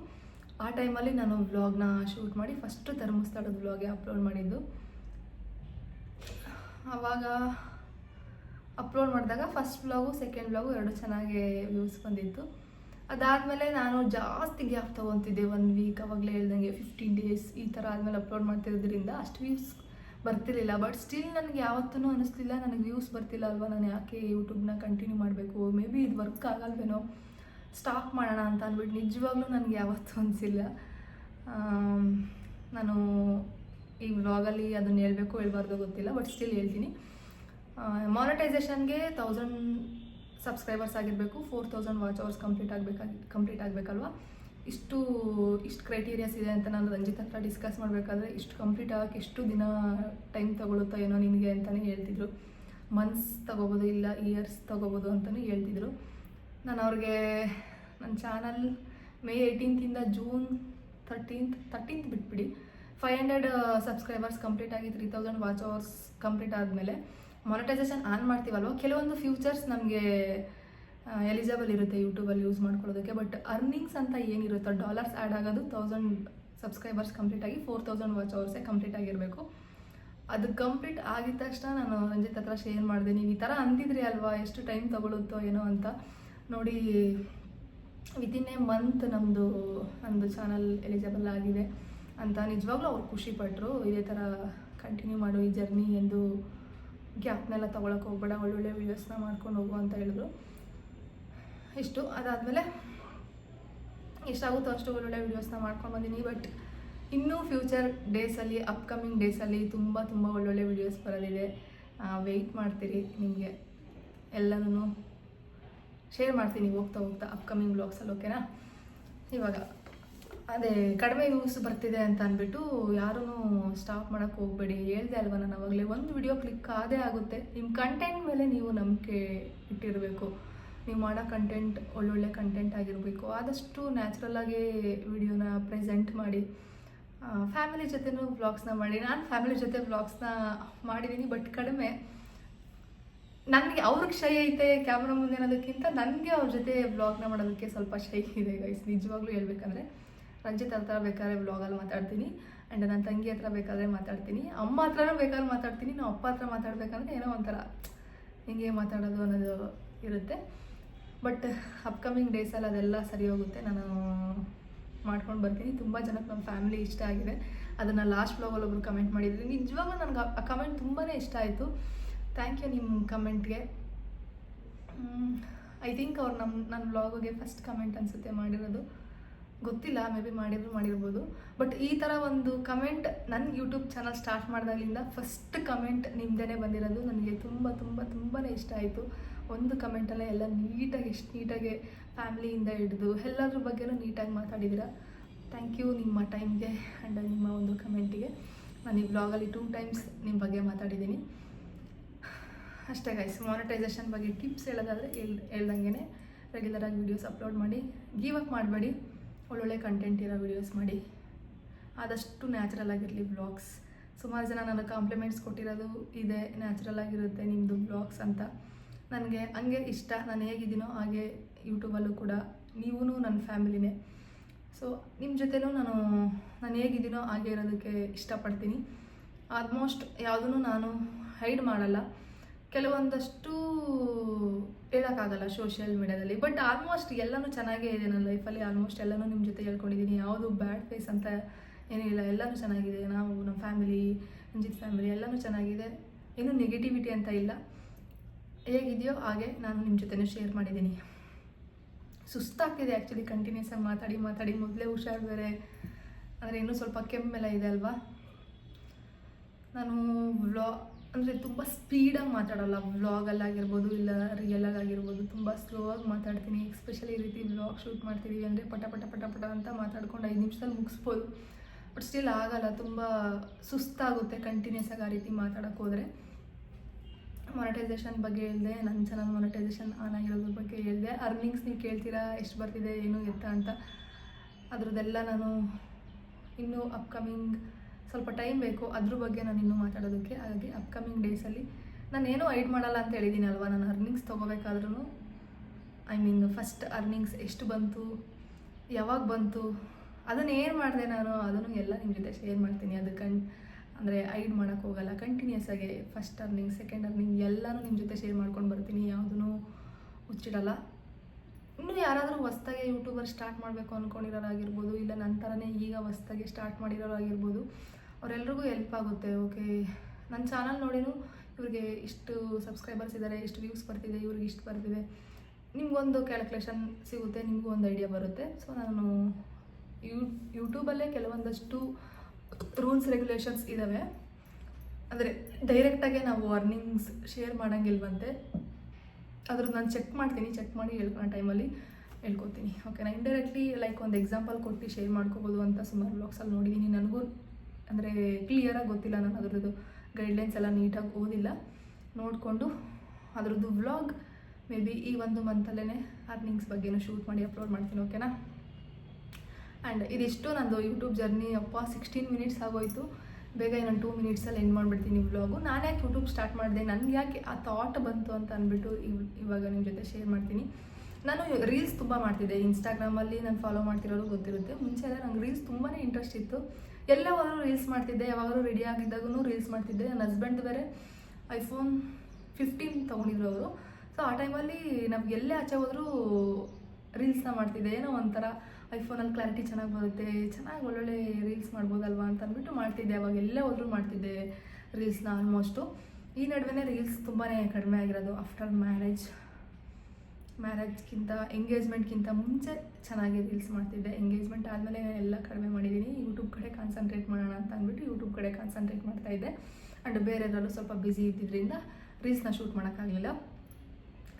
ಆ ಟೈಮಲ್ಲಿ ನಾನು ವ್ಲಾಗ್ನ ಶೂಟ್ ಮಾಡಿ ಫಸ್ಟು ಧರ್ಮಸ್ಥಳದ ವ್ಲಾಗೆ ಅಪ್ಲೋಡ್ ಮಾಡಿದ್ದು. ಆವಾಗ ಅಪ್ಲೋಡ್ ಮಾಡಿದಾಗ ಫಸ್ಟ್ ಬ್ಲಾಗು ಸೆಕೆಂಡ್ ಬ್ಲಾಗು ಎರಡು ಚೆನ್ನಾಗಿ ವ್ಯೂಸ್ ಬಂದಿತ್ತು. ಅದಾದಮೇಲೆ ನಾನು ಜಾಸ್ತಿ ಗ್ಯಾಪ್ ತೊಗೊತಿದ್ದೆ ಒನ್ ವೀಕ್ ಅವಾಗಲೇ ಹೇಳ್ದಂಗೆ ಫಿಫ್ಟೀನ್ ಡೇಸ್ ಈ ಥರ ಆದಮೇಲೆ ಅಪ್ಲೋಡ್ ಮಾಡ್ತಿರೋದ್ರಿಂದ ಅಷ್ಟು ವ್ಯೂಸ್ ಬರ್ತಿರ್ಲಿಲ್ಲ. ಬಟ್ ಸ್ಟಿಲ್ ನನಗೆ ಯಾವತ್ತೂ ಅನಿಸ್ತಿಲ್ಲ ನನಗೆ ವ್ಯೂಸ್ ಬರ್ತಿಲ್ಲ ಅಲ್ವಾ, ನಾನು ಯಾಕೆ ಯೂಟ್ಯೂಬ್ನ ಕಂಟಿನ್ಯೂ ಮಾಡಬೇಕು? ಮೇ ಬಿ ಇದು ವರ್ಕ್ ಆಗಲ್ವೇನೋ ಸ್ಟಾಪ್ ಮಾಡೋಣ ಅಂತ ಅಂದ್ಬಿಟ್ಟು ನಿಜವಾಗ್ಲೂ ನನಗೆ ಯಾವತ್ತೂ ಅನಿಸಿಲ್ಲ. ನಾನು ಈ ವ್ಲಾಗಲ್ಲಿ ಅದನ್ನು ಹೇಳಬೇಕು ಹೇಳ್ಬಾರ್ದು ಗೊತ್ತಿಲ್ಲ ಬಟ್ ಸ್ಟಿಲ್ ಹೇಳ್ತೀನಿ. ಮಾನಿಟೈಸೇಷನ್ಗೆ ತೌಸಂಡ್ ಸಬ್ಸ್ಕ್ರೈಬರ್ಸ್ ಆಗಿರಬೇಕು four thousand watch hours complete ಆಗಬೇಕಾಗಿ complete ಆಗಬೇಕಲ್ವಾ? ಇಷ್ಟು ಇಷ್ಟು ಕ್ರೈಟೀರಿಯಾಸ್ ಇದೆ ಅಂತ ನಾನು ರಂಜಿತ್ ಹತ್ರ ಡಿಸ್ಕಸ್ ಮಾಡಬೇಕಾದ್ರೆ ಇಷ್ಟು ಕಂಪ್ಲೀಟ್ ಆಗೋಕ್ಕೆ ಎಷ್ಟು ದಿನ ಟೈಮ್ ತೊಗೊಳುತ್ತೋ ಏನೋ ನಿನಗೆ ಅಂತಲೇ ಹೇಳ್ತಿದ್ರು. ಮಂತ್ಸ್ ತೊಗೋಬೋದು ಇಲ್ಲ ಇಯರ್ಸ್ ತೊಗೋಬೋದು ಅಂತಲೂ ಹೇಳ್ತಿದ್ರು. ನಾನು ಅವ್ರಿಗೆ ನನ್ನ ಚಾನಲ್ ಮೇ ಏಯ್ಟೀನ್ತಿಂದ ಜೂನ್ ತರ್ಟೀನ್ತ್ ತರ್ಟೀನ್ತ್ ಬಿಟ್ಬಿಡಿ. ಫೈವ್ ಹಂಡ್ರೆಡ್ ಸಬ್ಸ್ಕ್ರೈಬರ್ಸ್ ಕಂಪ್ಲೀಟ್ ಆಗಿ three thousand watch hours complete ಆದಮೇಲೆ ಮೊನಟೈಸೇಷನ್ ಆನ್ ಮಾಡ್ತೀವಲ್ವ? ಕೆಲವೊಂದು ಫ್ಯೂಚರ್ಸ್ ನಮಗೆ ಎಲಿಜಿಬಲ್ ಇರುತ್ತೆ ಯೂಟ್ಯೂಬಲ್ಲಿ ಯೂಸ್ ಮಾಡ್ಕೊಳ್ಳೋದಕ್ಕೆ. ಬಟ್ ಅರ್ನಿಂಗ್ಸ್ ಅಂತ ಏನಿರುತ್ತೋ ಡಾಲರ್ಸ್ ಆ್ಯಡ್ ಆಗೋದು ತೌಸಂಡ್ ಸಬ್ಸ್ಕ್ರೈಬರ್ಸ್ ಕಂಪ್ಲೀಟ್ ಆಗಿ ಫೋರ್ ತೌಸಂಡ್ ವಾಚ್ ಅವರ್ಸೇ ಕಂಪ್ಲೀಟ್ ಆಗಿರಬೇಕು. ಅದು ಕಂಪ್ಲೀಟ್ ಆಗಿದ ತಕ್ಷಣ ನಾನು ರಂಜಿತ್ ಹತ್ರ ಶೇರ್ ಮಾಡಿದೆ. ನೀವು ಈ ಥರ ಅಂದಿದ್ರಿ ಅಲ್ವಾ? ಎಷ್ಟು ಟೈಮ್ ತೊಗೊಳುತ್ತೋ ಏನೋ ಅಂತ. ನೋಡಿ ವಿತಿನ್ ಎ ಮಂತ್ ನಮ್ಮದು ನಮ್ಮದು ಚಾನಲ್ ಎಲಿಜಿಬಲ್ ಆಗಿದೆ. ಅಂತ ನಿಜವಾಗ್ಲೂ ಅವ್ರು ಖುಷಿಪಟ್ಟರು ಇದೇ ಥರ ಕಂಟಿನ್ಯೂ ಮಾಡು ಈ ಜರ್ನಿ ಎಂದು ಗ್ಯಾಪ್ನೆಲ್ಲ ತೊಗೊಳಕ್ಕೆ ಹೋಗ್ಬೇಡ, ಒಳ್ಳೊಳ್ಳೆ ವೀಡಿಯೋಸ್ನ ಮಾಡ್ಕೊಂಡು ಹೋಗು ಅಂತ ಹೇಳಿದ್ರು. ಇಷ್ಟು. ಅದಾದಮೇಲೆ ಎಷ್ಟಾಗುತ್ತೋ ಅಷ್ಟು ಒಳ್ಳೊಳ್ಳೆ ವೀಡಿಯೋಸ್ನ ಮಾಡ್ಕೊಂಡು ಬಂದೀನಿ. ಬಟ್ ಇನ್ನೂ ಫ್ಯೂಚರ್ ಡೇಸಲ್ಲಿ ಅಪ್ಕಮಿಂಗ್ ಡೇಸಲ್ಲಿ ತುಂಬ ತುಂಬ ಒಳ್ಳೊಳ್ಳೆ ವೀಡಿಯೋಸ್ ಬರೋದಿದೆ ವೆಯ್ಟ್ ಮಾಡ್ತೀರಿ ನಿಮಗೆ. ಎಲ್ಲನೂ ಶೇರ್ ಮಾಡ್ತೀನಿ ಹೋಗ್ತಾ ಹೋಗ್ತಾ ಅಪ್ಕಮಿಂಗ್ ಬ್ಲಾಗ್ಸಲ್ಲಿ ಓಕೆನಾ ಇವಾಗ ಅದೇ ಕಡಿಮೆ ವ್ಯೂಸ್ ಬರ್ತಿದೆ ಅಂತ ಅಂದ್ಬಿಟ್ಟು ಯಾರೂ ಸ್ಟಾಪ್ ಮಾಡೋಕ್ಕೆ ಹೋಗಬೇಡಿ. ಹೇಳ್ದೆ ಅಲ್ವಾ ನಾನು ಅವಾಗಲೇ, ಒಂದು ವಿಡಿಯೋ ಕ್ಲಿಕ್ ಆದೇ ಆಗುತ್ತೆ. ನಿಮ್ಮ ಕಂಟೆಂಟ್ ಮೇಲೆ ನೀವು ನಂಬಿಕೆ ಇಟ್ಟಿರಬೇಕು. ನೀವು ಮಾಡೋ ಕಂಟೆಂಟ್ ಒಳ್ಳೊಳ್ಳೆ ಕಂಟೆಂಟ್ ಆಗಿರಬೇಕು. ಆದಷ್ಟು ನ್ಯಾಚುರಲ್ಲಾಗಿ ವಿಡಿಯೋನ ಪ್ರೆಸೆಂಟ್ ಮಾಡಿ. ಫ್ಯಾಮಿಲಿ ಜೊತೆನೂ ವ್ಲಾಗ್ಸ್ನ ಮಾಡಿ. ನಾನು ಫ್ಯಾಮಿಲಿ ಜೊತೆ ವ್ಲಾಗ್ಸ್ನ ಮಾಡಿದ್ದೀನಿ ಬಟ್ ಕಡಿಮೆ. ನನಗೆ ಅವ್ರಿಗೆ ಶೈ ಐತೆ ಕ್ಯಾಮ್ರಾ ಮುಂದೆ ಅನ್ನೋದಕ್ಕಿಂತ ನನಗೆ ಅವ್ರ ಜೊತೆ ವ್ಲಾಗ್ನ ಮಾಡೋದಕ್ಕೆ ಸ್ವಲ್ಪ ಶೈ ಇದೆ ಗೈಸ್ ನಿಜವಾಗ್ಲೂ ಹೇಳ್ಬೇಕಂದ್ರೆ. ರಂಜಿತ್ ಹತ್ರ ಬೇಕಾದ್ರೆ ವ್ಲಾಗಲ್ಲಿ ಮಾತಾಡ್ತೀನಿ. ಆ್ಯಂಡ್ ನನ್ನ ತಂಗಿ ಹತ್ರ ಬೇಕಾದ್ರೆ ಮಾತಾಡ್ತೀನಿ. ಅಮ್ಮ ಹತ್ರನೂ ಬೇಕಾದ್ರೆ ಮಾತಾಡ್ತೀನಿ. ನಾವು ಅಪ್ಪ ಹತ್ರ ಮಾತಾಡ್ಬೇಕಂದ್ರೆ ಏನೋ ಒಂಥರ ಹಿಂಗೆ ಮಾತಾಡೋದು ಅನ್ನೋದು ಇರುತ್ತೆ. ಬಟ್ ಅಪ್ಕಮಿಂಗ್ ಡೇಸಲ್ಲಿ ಅದೆಲ್ಲ ಸರಿ ಹೋಗುತ್ತೆ. ನಾನು ಮಾಡ್ಕೊಂಡು ಬರ್ತೀನಿ. ತುಂಬ ಜನಕ್ಕೆ ನಮ್ಮ ಫ್ಯಾಮಿಲಿ ಇಷ್ಟ ಆಗಿದೆ. ಅದನ್ನು ಲಾಸ್ಟ್ ಬ್ಲಾಗಲ್ಲಿ ಒಬ್ರು ಕಮೆಂಟ್ ಮಾಡಿದ್ರು. ನಿಜವಾಗ್ಲೂ ನನಗೆ ಆ ಕಮೆಂಟ್ ತುಂಬಾ ಇಷ್ಟ ಆಯಿತು. ಥ್ಯಾಂಕ್ ಯು ನಿಮ್ಮ ಕಮೆಂಟ್ಗೆ ಐ ಥಿಂಕ್ ಅವ್ರು ನಮ್ಮ ನನ್ನ ಬ್ಲಾಗಿಗೆ ಫಸ್ಟ್ ಕಮೆಂಟ್ ಅನಿಸುತ್ತೆ ಮಾಡಿರೋದು. ಗೊತ್ತಿಲ್ಲ ಮೇ ಬಿ ಮಾಡಿದ್ರು, ಮಾಡಿರ್ಬೋದು. ಬಟ್ ಈ ಥರ ಒಂದು ಕಮೆಂಟ್ ನನ್ನ ಯೂಟ್ಯೂಬ್ ಚಾನಲ್ ಸ್ಟಾರ್ಟ್ ಮಾಡಿದಾಗಲಿಂದ ಫಸ್ಟ್ ಕಮೆಂಟ್ ನಿಮ್ಮದೇ ಬಂದಿರೋದು. ನನಗೆ ತುಂಬ ತುಂಬ ತುಂಬಾ ಇಷ್ಟ ಆಯಿತು. ಒಂದು ಕಮೆಂಟಲ್ಲೇ ಎಲ್ಲ ನೀಟಾಗಿ, ಎಷ್ಟು ನೀಟಾಗಿ ಫ್ಯಾಮ್ಲಿಯಿಂದ ಹಿಡಿದು ಎಲ್ಲರ ಬಗ್ಗೆನೂ ನೀಟಾಗಿ ಮಾತಾಡಿದ್ದೀರಾ. ಥ್ಯಾಂಕ್ ಯು ನಿಮ್ಮ ಟೈಮ್ಗೆ ಆ್ಯಂಡ್ ನಿಮ್ಮ ಒಂದು ಕಮೆಂಟಿಗೆ ನಾನು ಈ ಬ್ಲಾಗಲ್ಲಿ ಟೂ ಟೈಮ್ಸ್ ನಿಮ್ಮ ಬಗ್ಗೆ ಮಾತಾಡಿದ್ದೀನಿ. ಅಷ್ಟೇ ಗೈಸ್ ಮಾನಿಟೈಸೇಷನ್ ಬಗ್ಗೆ ಟಿಪ್ಸ್ ಹೇಳೋದಾದರೆ ಹೇಳ್ ಹೇಳ್ದಂಗೆ ರೆಗ್ಯುಲರಾಗಿ ವೀಡಿಯೋಸ್ ಅಪ್ಲೋಡ್ ಮಾಡಿ ಗಿವ್ ಅಪ್ ಮಾಡಬೇಡಿ. ಒಳ್ಳೊಳ್ಳೆ ಕಂಟೆಂಟ್ ಇರೋ ವಿಡಿಯೋಸ್ ಮಾಡಿ. ಆದಷ್ಟು ನ್ಯಾಚುರಲ್ ಆಗಿರಲಿ ಬ್ಲಾಗ್ಸ್ ಸುಮಾರು ಜನ ನನಗೆ ಕಾಂಪ್ಲಿಮೆಂಟ್ಸ್ ಕೊಟ್ಟಿರೋದು ಇದೆ ನ್ಯಾಚುರಲ್ ಆಗಿರುತ್ತೆ ನಿಮ್ಮದು ಬ್ಲಾಗ್ಸ್ ಅಂತ. ನನಗೆ ಹಂಗೆ ಇಷ್ಟ, ನಾನು ಹೇಗಿದ್ದೀನೋ ಹಾಗೆ ಯೂಟ್ಯೂಬಲ್ಲೂ ಕೂಡ ನೀವೂ ನನ್ನ ಫ್ಯಾಮಿಲಿನೇ. ಸೊ ನಿಮ್ಮ ಜೊತೆನೂ ನಾನು ನಾನು ಹೇಗಿದ್ದೀನೋ ಹಾಗೆ ಇರೋದಕ್ಕೆ ಇಷ್ಟಪಡ್ತೀನಿ. ಆಲ್ಮೋಸ್ಟ್ ಯಾವುದೂ ನಾನು ಹೈಡ್ ಮಾಡಲ್ಲ. ಕೆಲವೊಂದಷ್ಟು ಹೇಳೋಕ್ಕಾಗಲ್ಲ ಸೋಷಿಯಲ್ ಮೀಡ್ಯಾದಲ್ಲಿ ಬಟ್ ಆಲ್ಮೋಸ್ಟ್ ಎಲ್ಲನೂ ಚೆನ್ನಾಗೇ ಇದೆ ನನ್ನ ಲೈಫಲ್ಲಿ ಆಲ್ಮೋಸ್ಟ್ ಎಲ್ಲನೂ ನಿಮ್ಮ ಜೊತೆ ಹೇಳ್ಕೊಂಡಿದ್ದೀನಿ ಯಾವುದು ಬ್ಯಾಡ್ ಫೇಸ್ ಅಂತ ಏನಿಲ್ಲ ಎಲ್ಲನೂ ಚೆನ್ನಾಗಿದೆ. ನಾವು ನಮ್ಮ ಫ್ಯಾಮಿಲಿ ರಂಜಿತ್ ಫ್ಯಾಮಿಲಿ ಎಲ್ಲನೂ ಚೆನ್ನಾಗಿದೆ. ಏನು ನೆಗೆಟಿವಿಟಿ ಅಂತ ಇಲ್ಲ. ಹೇಗಿದೆಯೋ ಹಾಗೆ ನಾನು ನಿಮ್ಮ ಜೊತೆನೂ ಶೇರ್ ಮಾಡಿದ್ದೀನಿ ಸುಸ್ತಾಗ್ತಿದೆ ಆ್ಯಕ್ಚುಲಿ ಕಂಟಿನ್ಯೂಸ್ ಆಗಿ ಮಾತಾಡಿ ಮಾತಾಡಿ. ಮೊದಲೇ ಹುಷಾರು ಬೇರೆ ಅಂದರೆ ಇನ್ನೂ ಸ್ವಲ್ಪ ಕೆಮ್ಮೆಲ್ಲ ಇದೆ ಅಲ್ವಾ? ನಾನು ವ್ಲಾ ಅಂದರೆ ತುಂಬ ಸ್ಪೀಡಾಗಿ ಮಾತಾಡೋಲ್ಲ. ವ್ಲಾಗಲ್ಲಾಗಿರ್ಬೋದು ಇಲ್ಲ ರಿಯಲಾಗಿ ಆಗಿರ್ಬೋದು ತುಂಬ ಸ್ಲೋ ಆಗಿ ಮಾತಾಡ್ತೀನಿ. ಎಸ್ಪೆಷಲಿ ಈ ರೀತಿ ವ್ಲಾಗ್ ಶೂಟ್ ಮಾಡ್ತೀವಿ ಅಂದರೆ ಪಟ ಪಟ ಪಟ ಪಟ ಅಂತ ಮಾತಾಡ್ಕೊಂಡು ಐದು ನಿಮಿಷದಲ್ಲಿ ಮುಗಿಸ್ಬೋದು. ಬಟ್ ಸ್ಟಿಲ್ ಆಗಲ್ಲ, ತುಂಬ ಸುಸ್ತಾಗುತ್ತೆ ಕಂಟಿನ್ಯೂಸ್ ಆಗಿ ಆ ರೀತಿ ಮಾತಾಡೋಕ್ಕೆ ಹೋದರೆ. ಮೊನಟೈಸೇಷನ್ ಬಗ್ಗೆ ಹೇಳಿದೆ ನನ್ನ ಚೆನ್ನಾಗಿ ಮೊನಟೈಸೇಷನ್ ಆನ್ ಆಗಿರೋದ್ರ ಬಗ್ಗೆ ಹೇಳಿದೆ. ಅರ್ನಿಂಗ್ಸ್ ನೀವು ಕೇಳ್ತೀರಾ, ಎಷ್ಟು ಬರ್ತಿದೆ, ಏನು ಎತ್ತ ಅಂತ. ಅದರದ್ದೆಲ್ಲ ನಾನು ಇನ್ನೂ ಅಪ್ಕಮಿಂಗ್ ಸ್ವಲ್ಪ ಟೈಮ್ ಬೇಕು. ಅದ್ರ ಬಗ್ಗೆ ನಾನು ಇನ್ನೂ ಮಾತಾಡೋದಕ್ಕೆ ಹಾಗಾಗಿ ಅಪ್ಕಮಿಂಗ್ ಡೇಸಲ್ಲಿ ನಾನು ಏನೂ ಐಡ್ ಮಾಡಲ್ಲ ಅಂತ ಹೇಳಿದ್ದೀನಿ ಅಲ್ವಾ? ನಾನು ಅರ್ನಿಂಗ್ಸ್ ತೊಗೋಬೇಕಾದ್ರೂ ಐ ಮೀನ್ ಫಸ್ಟ್ ಅರ್ನಿಂಗ್ಸ್ ಎಷ್ಟು ಬಂತು, ಯಾವಾಗ ಬಂತು, ಅದನ್ನು ಏನು ಮಾಡಿದೆ ನಾನು? ಅದನ್ನು ಎಲ್ಲ ನಿಮ್ಮ ಜೊತೆ ಶೇರ್ ಮಾಡ್ತೀನಿ. ಅದು ಕಣ್ ಅಂದರೆ ಐಡ್ ಮಾಡೋಕ್ಕೆ ಹೋಗಲ್ಲ. ಕಂಟಿನ್ಯೂಸ್ ಆಗಿ ಫಸ್ಟ್ ಅರ್ನಿಂಗ್ ಸೆಕೆಂಡ್ ಅರ್ನಿಂಗ್ ಎಲ್ಲನೂ ನಿಮ್ಮ ಜೊತೆ ಶೇರ್ ಮಾಡ್ಕೊಂಡು ಬರ್ತೀನಿ. ಯಾವುದೂ ಹುಚ್ಚಿಡಲ್ಲ ಇನ್ನು ಯಾರಾದರೂ ಹೊಸ್ದಾಗೆ ಯೂಟ್ಯೂಬರ್ ಸ್ಟಾರ್ಟ್ ಮಾಡಬೇಕು ಅಂದ್ಕೊಂಡಿರೋರಾಗಿರ್ಬೋದು ಇಲ್ಲ ನನ್ನ ಥರನೇ ಈಗ ಹೊಸ್ದಾಗಿ ಸ್ಟಾರ್ಟ್ ಮಾಡಿರೋರಾಗಿರ್ಬೋದು ಅವರೆಲ್ರಿಗೂ ಹೆಲ್ಪ್ ಆಗುತ್ತೆ ಓಕೆ ನನ್ನ ಚಾನಲ್ ನೋಡಿನೂ ಇವ್ರಿಗೆ ಇಷ್ಟು ಸಬ್ಸ್ಕ್ರೈಬರ್ಸ್ ಇದ್ದಾರೆ ಇಷ್ಟು ವ್ಯೂಸ್ ಬರ್ತಿದೆ, ಇವ್ರಿಗೆ ಇಷ್ಟು ಬರ್ತಿದೆ. ನಿಮಗೊಂದು ಕ್ಯಾಲ್ಕುಲೇಷನ್ ಸಿಗುತ್ತೆ, ನಿಮಗೂ ಒಂದು ಐಡಿಯಾ ಬರುತ್ತೆ. ಸೊ ನಾನು ಯೂ ಯೂಟ್ಯೂಬಲ್ಲೇ ಕೆಲವೊಂದಷ್ಟು ರೂಲ್ಸ್ ರೆಗ್ಯುಲೇಷನ್ಸ್ ಇದ್ದಾವೆ ಅಂದರೆ ಡೈರೆಕ್ಟಾಗೆ ನಾವು ಅರ್ನಿಂಗ್ಸ್ ಶೇರ್ ಮಾಡೋಂಗಿಲ್ವಂತೆ. ಅದ್ರದ್ದು ನಾನು ಚೆಕ್ ಮಾಡ್ತೀನಿ ಚೆಕ್ ಮಾಡಿ ಹೇಳ್ಕೊಳೋ ಟೈಮಲ್ಲಿ ಹೇಳ್ಕೊತೀನಿ ಓಕೆ ನಾನು ಇಂಡೈರೆಕ್ಟ್ಲಿ ಲೈಕ್ ಒಂದು ಎಕ್ಸಾಂಪಲ್ ಕೊಟ್ಟು ಶೇರ್ ಮಾಡ್ಕೋಬೋದು ಅಂತ ಸುಮಾರು ಬ್ಲಾಗ್ಸಲ್ಲಿ ನೋಡಿದ್ದೀನಿ ನನಗೂ ಅಂದರೆ ಕ್ಲಿಯರಾಗಿ ಗೊತ್ತಿಲ್ಲ ನಾನು ಅದರದ್ದು ಗೈಡ್ಲೈನ್ಸ್ ಎಲ್ಲ ನೀಟಾಗಿ ಓದಿಲ್ಲ. ನೋಡಿಕೊಂಡು ಅದರದ್ದು ವ್ಲಾಗ್ ಮೇ ಬಿ ಈ ಒಂದು ಮಂತಲ್ಲೇ ಅರ್ನಿಂಗ್ಸ್ ಬಗ್ಗೆನೂ ಶೂಟ್ ಮಾಡಿ ಅಪ್ಲೋಡ್ ಮಾಡ್ತೀನಿ ಓಕೆನಾ ಆ್ಯಂಡ್ ಇದಿಷ್ಟು ನಂದು ಯೂಟ್ಯೂಬ್ ಜರ್ನಿ ಅಪ್ಪ ಸಿಕ್ಸ್ಟೀನ್ ಮಿನಿಟ್ಸ್ ಆಗೋಯ್ತು. ಬೇಗ ಇನ್ನೊಂದು ಟೂ ಮಿನಿಟ್ಸಲ್ಲಿ ಎಂಡ್ ಮಾಡಿಬಿಡ್ತೀನಿ ವ್ಲಾಗು ನಾನು ಯಾಕೆ ಯೂಟ್ಯೂಬ್ ಸ್ಟಾರ್ಟ್ ಮಾಡಿದೆ? ನನಗೆ ಯಾಕೆ ಆ ಥಾಟ್ ಬಂತು ಅಂತ ಅಂದ್ಬಿಟ್ಟು ಇವ್- ಇವಾಗ ನಿಮ್ಮ ಜೊತೆ ಶೇರ್ ಮಾಡ್ತೀನಿ. ನಾನು ರೀಲ್ಸ್ ತುಂಬ ಮಾಡ್ತಿದ್ದೆ. ಇನ್ಸ್ಟಾಗ್ರಾಮಲ್ಲಿ ನಾನು ಫಾಲೋ ಮಾಡ್ತಿರೋರು ಗೊತ್ತಿರುತ್ತೆ. ಮುಂಚೆ ಎಲ್ಲ ನಂಗೆ ರೀಲ್ಸ್ ತುಂಬಾ ಇಂಟ್ರೆಸ್ಟ್ ಇತ್ತು. ಎಲ್ಲ ಹೋದರೂ ರೀಲ್ಸ್ ಮಾಡ್ತಿದ್ದೆ, ಯಾವಾಗಲೂ ರೆಡಿ ಆಗಿದ್ದಾಗೂ ರೀಲ್ಸ್ ಮಾಡ್ತಿದ್ದೆ. ನನ್ನ ಹಸ್ಬೆಂಡ್ ಬೇರೆ ಐಫೋನ್ ಫಿಫ್ಟೀನ್ ತೊಗೊಂಡಿದ್ರು ಅವರು. ಸೊ ಆ ಟೈಮಲ್ಲಿ ನಮ್ಗೆ ಎಲ್ಲೇ ಆಚೆ ಹೋದರೂ ರೀಲ್ಸ್ನ ಮಾಡ್ತಿದ್ದೆ. ಏನೋ ಒಂಥರ ಐಫೋನಲ್ಲಿ ಕ್ಲಾರಿಟಿ ಚೆನ್ನಾಗಿ ಬರುತ್ತೆ, ಚೆನ್ನಾಗಿ ಒಳ್ಳೊಳ್ಳೆ ರೀಲ್ಸ್ ಮಾಡ್ಬೋದಲ್ವಾ ಅಂತ ಅಂದ್ಬಿಟ್ಟು ಮಾಡ್ತಿದ್ದೆ. ಅವಾಗ ಎಲ್ಲೇ ಹೋದರೂ ಮಾಡ್ತಿದ್ದೆ ರೀಲ್ಸ್ನ ಆಲ್ಮೋಸ್ಟು ಈ ನಡುವೆ ರೀಲ್ಸ್ ತುಂಬಾ ಕಡಿಮೆ ಆಗಿರೋದು ಆಫ್ಟರ್ ಮ್ಯಾರೇಜ್ ಮ್ಯಾರೇಜ್ಗಿಂತ ಎಂಗೇಜ್ಮೆಂಟ್ಗಿಂತ ಮುಂಚೆ ಚೆನ್ನಾಗಿ ರೀಲ್ಸ್ ಮಾಡ್ತಿದ್ದೆ. ಎಂಗೇಜ್ಮೆಂಟ್ ಆದಮೇಲೆ ಎಲ್ಲ ಕಡಿಮೆ ಮಾಡಿದ್ದೀನಿ ಯೂಟ್ಯೂಬ್ ಕಡೆ ಕಾನ್ಸಂಟ್ರೇಟ್ ಮಾಡೋಣ ಅಂತ ಅಂದ್ಬಿಟ್ಟು ಯೂಟ್ಯೂಬ್ ಕಡೆ ಕಾನ್ಸಂಟ್ರೇಟ್ ಮಾಡ್ತಾ ಇದ್ದೆ. ಆ್ಯಂಡ್ ಬೇರೆದ್ರಲ್ಲೂ ಸ್ವಲ್ಪ ಬ್ಯುಸಿ ಇದ್ದಿದ್ದರಿಂದ ರೀಲ್ಸ್ನ ಶೂಟ್ ಮಾಡೋಕ್ಕಾಗಲಿಲ್ಲ.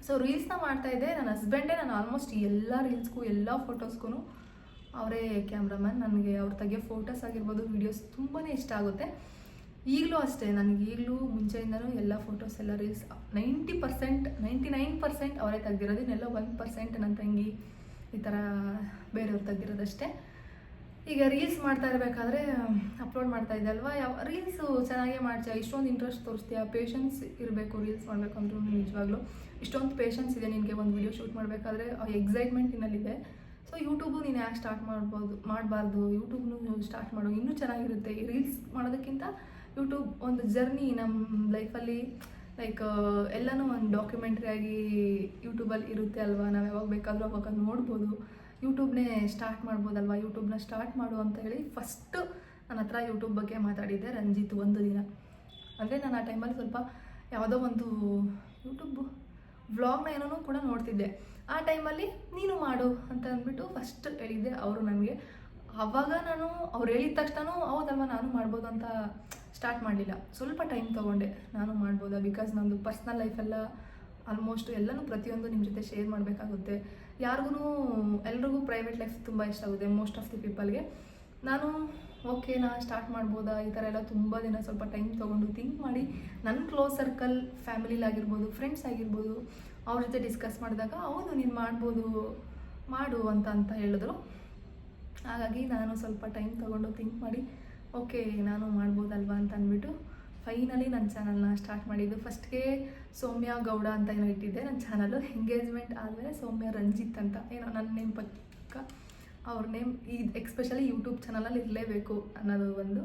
ಸೊ ರೀಲ್ಸ್ನ ಮಾಡ್ತಾ ಇದ್ದೆ. ನನ್ನ ಹಸ್ಬೆಂಡೇ ನಾನು ಆಲ್ಮೋಸ್ಟ್ ಎಲ್ಲ ರೀಲ್ಸ್ಗೂ ಎಲ್ಲ ಫೋಟೋಸ್ಗೂ ಅವರೇ ಕ್ಯಾಮ್ರಾಮನ್ ನನಗೆ ಅವ್ರು ತೆಗೆಯೋ ಫೋಟೋಸ್ ಆಗಿರ್ಬೋದು ವೀಡಿಯೋಸ್ ತುಂಬಾ ಇಷ್ಟ ಆಗುತ್ತೆ. ಈಗಲೂ ಅಷ್ಟೇ, ನನಗೆ ಈಗಲೂ ಮುಂಚೆಯಿಂದನೂ ಎಲ್ಲ ಫೋಟೋಸ್ ಎಲ್ಲ reels ninety percent ninety nine percent ಅವರೇ ತೆಗ್ದಿರೋದು, ಇನ್ನೆಲ್ಲ ಒನ್ ಪರ್ಸೆಂಟ್ ನನ್ನ ತಂಗಿ ಈ ಥರ ಬೇರೆಯವ್ರು ತೆಗ್ದಿರೋದಷ್ಟೇ. ಈಗ ರೀಲ್ಸ್ ಮಾಡ್ತಾ ಇರಬೇಕಾದ್ರೆ ಅಪ್ಲೋಡ್ ಮಾಡ್ತಾ ಇದ್ದೆ ಅಲ್ವಾ? ಯಾವ ರೀಲ್ಸು ಚೆನ್ನಾಗೇ ಮಾಡ್ತೀಯ? ಇಷ್ಟೊಂದು ಇಂಟ್ರೆಸ್ಟ್ ತೋರಿಸ್ತೀಯ? ಪೇಷನ್ಸ್ ಇರಬೇಕು ರೀಲ್ಸ್ ಮಾಡಬೇಕು ಅಂದ್ರೂ ನಿಜವಾಗ್ಲೂ. ಇಷ್ಟೊಂದು ಪೇಷನ್ಸ್ ಇದೆ ನಿನಗೆ ಒಂದು ವಿಡಿಯೋ ಶೂಟ್ ಮಾಡಬೇಕಾದ್ರೆ, ಆ ಎಕ್ಸೈಟ್ಮೆಂಟ್ ನಿನ್ನಲ್ಲಿದೆ ಸೊ ಯೂಟ್ಯೂಬು ನೀನು ಯಾಕೆ ಸ್ಟಾರ್ಟ್ ಮಾಡ್ಬೋದು, ಮಾಡಬಾರ್ದು? ಯೂಟ್ಯೂಬ್ನು ಸ್ಟಾರ್ಟ್ ಮಾಡು, ಇನ್ನೂ ಚೆನ್ನಾಗಿರುತ್ತೆ. ರೀಲ್ಸ್ ಮಾಡೋದಕ್ಕಿಂತ ಯೂಟ್ಯೂಬ್ ಒಂದು ಜರ್ನಿ ನಮ್ಮ ಲೈಫಲ್ಲಿ ಲೈಕ್ ಎಲ್ಲನೂ ಒಂದು ಡಾಕ್ಯುಮೆಂಟ್ರಿ ಆಗಿ ಯೂಟ್ಯೂಬಲ್ಲಿ ಇರುತ್ತೆ ಅಲ್ವಾ? ನಾವು ಯಾವಾಗ ಬೇಕಾದರೂ ಅವಾಗ ನೋಡ್ಬೋದು. ಯೂಟ್ಯೂಬ್ನೇ ಸ್ಟಾರ್ಟ್ ಮಾಡ್ಬೋದಲ್ವಾ ಯೂಟ್ಯೂಬ್ನ ಸ್ಟಾರ್ಟ್ ಮಾಡು ಅಂತ ಹೇಳಿ ಫಸ್ಟು ನನ್ನ ಹತ್ರ ಯೂಟ್ಯೂಬ್ ಬಗ್ಗೆ ಮಾತಾಡಿದ್ದೆ ರಂಜಿತ್ ಒಂದು ದಿನ. ಅಂದರೆ ನಾನು ಆ ಟೈಮಲ್ಲಿ ಸ್ವಲ್ಪ ಯಾವುದೋ ಒಂದು ಯೂಟ್ಯೂಬ್ ವ್ಲಾಗ್ನ ಏನೋ ಕೂಡ ನೋಡ್ತಿದ್ದೆ. ಆ ಟೈಮಲ್ಲಿ ನೀನು ಮಾಡು ಅಂತ ಅಂದ್ಬಿಟ್ಟು ಫಸ್ಟ್ ಹೇಳಿದ್ದೆ ಅವರು ನನಗೆ. ಅವಾಗ ನಾನು ಅವ್ರು ಹೇಳಿದ ತಕ್ಷಣ ಹೌದಲ್ವ, ನಾನು ಮಾಡ್ಬೋದು ಅಂತ ಸ್ಟಾರ್ಟ್ ಮಾಡಲಿಲ್ಲ. ಸ್ವಲ್ಪ ಟೈಮ್ ತೊಗೊಂಡೆ. ನಾನು ಮಾಡ್ಬೋದಾ? ಬಿಕಾಸ್ ನಮ್ಮದು ಪರ್ಸ್ನಲ್ ಲೈಫೆಲ್ಲ ಆಲ್ಮೋಸ್ಟ್ ಎಲ್ಲನೂ ಪ್ರತಿಯೊಂದು ನಿಮ್ಮ ಜೊತೆ ಶೇರ್ ಮಾಡಬೇಕಾಗುತ್ತೆ. ಯಾರಿಗೂ ಎಲ್ರಿಗೂ ಪ್ರೈವೇಟ್ ಲೈಫ್ ತುಂಬ ಇಷ್ಟ ಆಗುತ್ತೆ ಮೋಸ್ಟ್ ಆಫ್ ದಿ ಪೀಪಲ್ಗೆ ನಾನು ಓಕೆ ನಾ ಸ್ಟಾರ್ಟ್ ಮಾಡ್ಬೋದಾ? ಈ ಥರ ಎಲ್ಲ ತುಂಬ ದಿನ ಸ್ವಲ್ಪ ಟೈಮ್ ತೊಗೊಂಡು ಥಿಂಕ್ ಮಾಡಿ ನನ್ನ ಕ್ಲೋಸ್ ಸರ್ಕಲ್ ಫ್ಯಾಮಿಲಿಲಾಗಿರ್ಬೋದು ಫ್ರೆಂಡ್ಸ್ ಆಗಿರ್ಬೋದು ಅವ್ರ ಜೊತೆ ಡಿಸ್ಕಸ್ ಮಾಡಿದಾಗ, ಹೌದು, ನೀನು ಮಾಡ್ಬೋದು, ಮಾಡು ಅಂತ ಅಂತ ಹೇಳಿದ್ರು. ಹಾಗಾಗಿ ನಾನು ಸ್ವಲ್ಪ ಟೈಮ್ ತೊಗೊಂಡು ಥಿಂಕ್ ಮಾಡಿ ಓಕೆ, ನಾನು ಮಾಡ್ಬೋದಲ್ವಾ ಅಂತ ಅಂದ್ಬಿಟ್ಟು ಫೈನಲಿ ನನ್ನ ಚಾನಲ್ನ ಸ್ಟಾರ್ಟ್ ಮಾಡಿದ್ದು. ಫಸ್ಟ್ಗೆ ಸೌಮ್ಯ ಗೌಡ ಅಂತ ಏನೋ ಇಟ್ಟಿದ್ದೆ. ನನ್ನ ಚಾನಲು ಎಂಗೇಜ್ಮೆಂಟ್ ಆದಮೇಲೆ ಸೌಮ್ಯ ರಂಜಿತ್ ಅಂತ ಏನೋ ನನ್ನ ನೇಮ್ ಪಕ್ಕ ಅವ್ರ ನೇಮ್ ಈ ಎಕ್ಸ್ಪೆಷಲಿ ಯೂಟ್ಯೂಬ್ ಚಾನಲಲ್ಲಿ ಇರಲೇಬೇಕು ಅನ್ನೋದು ಒಂದು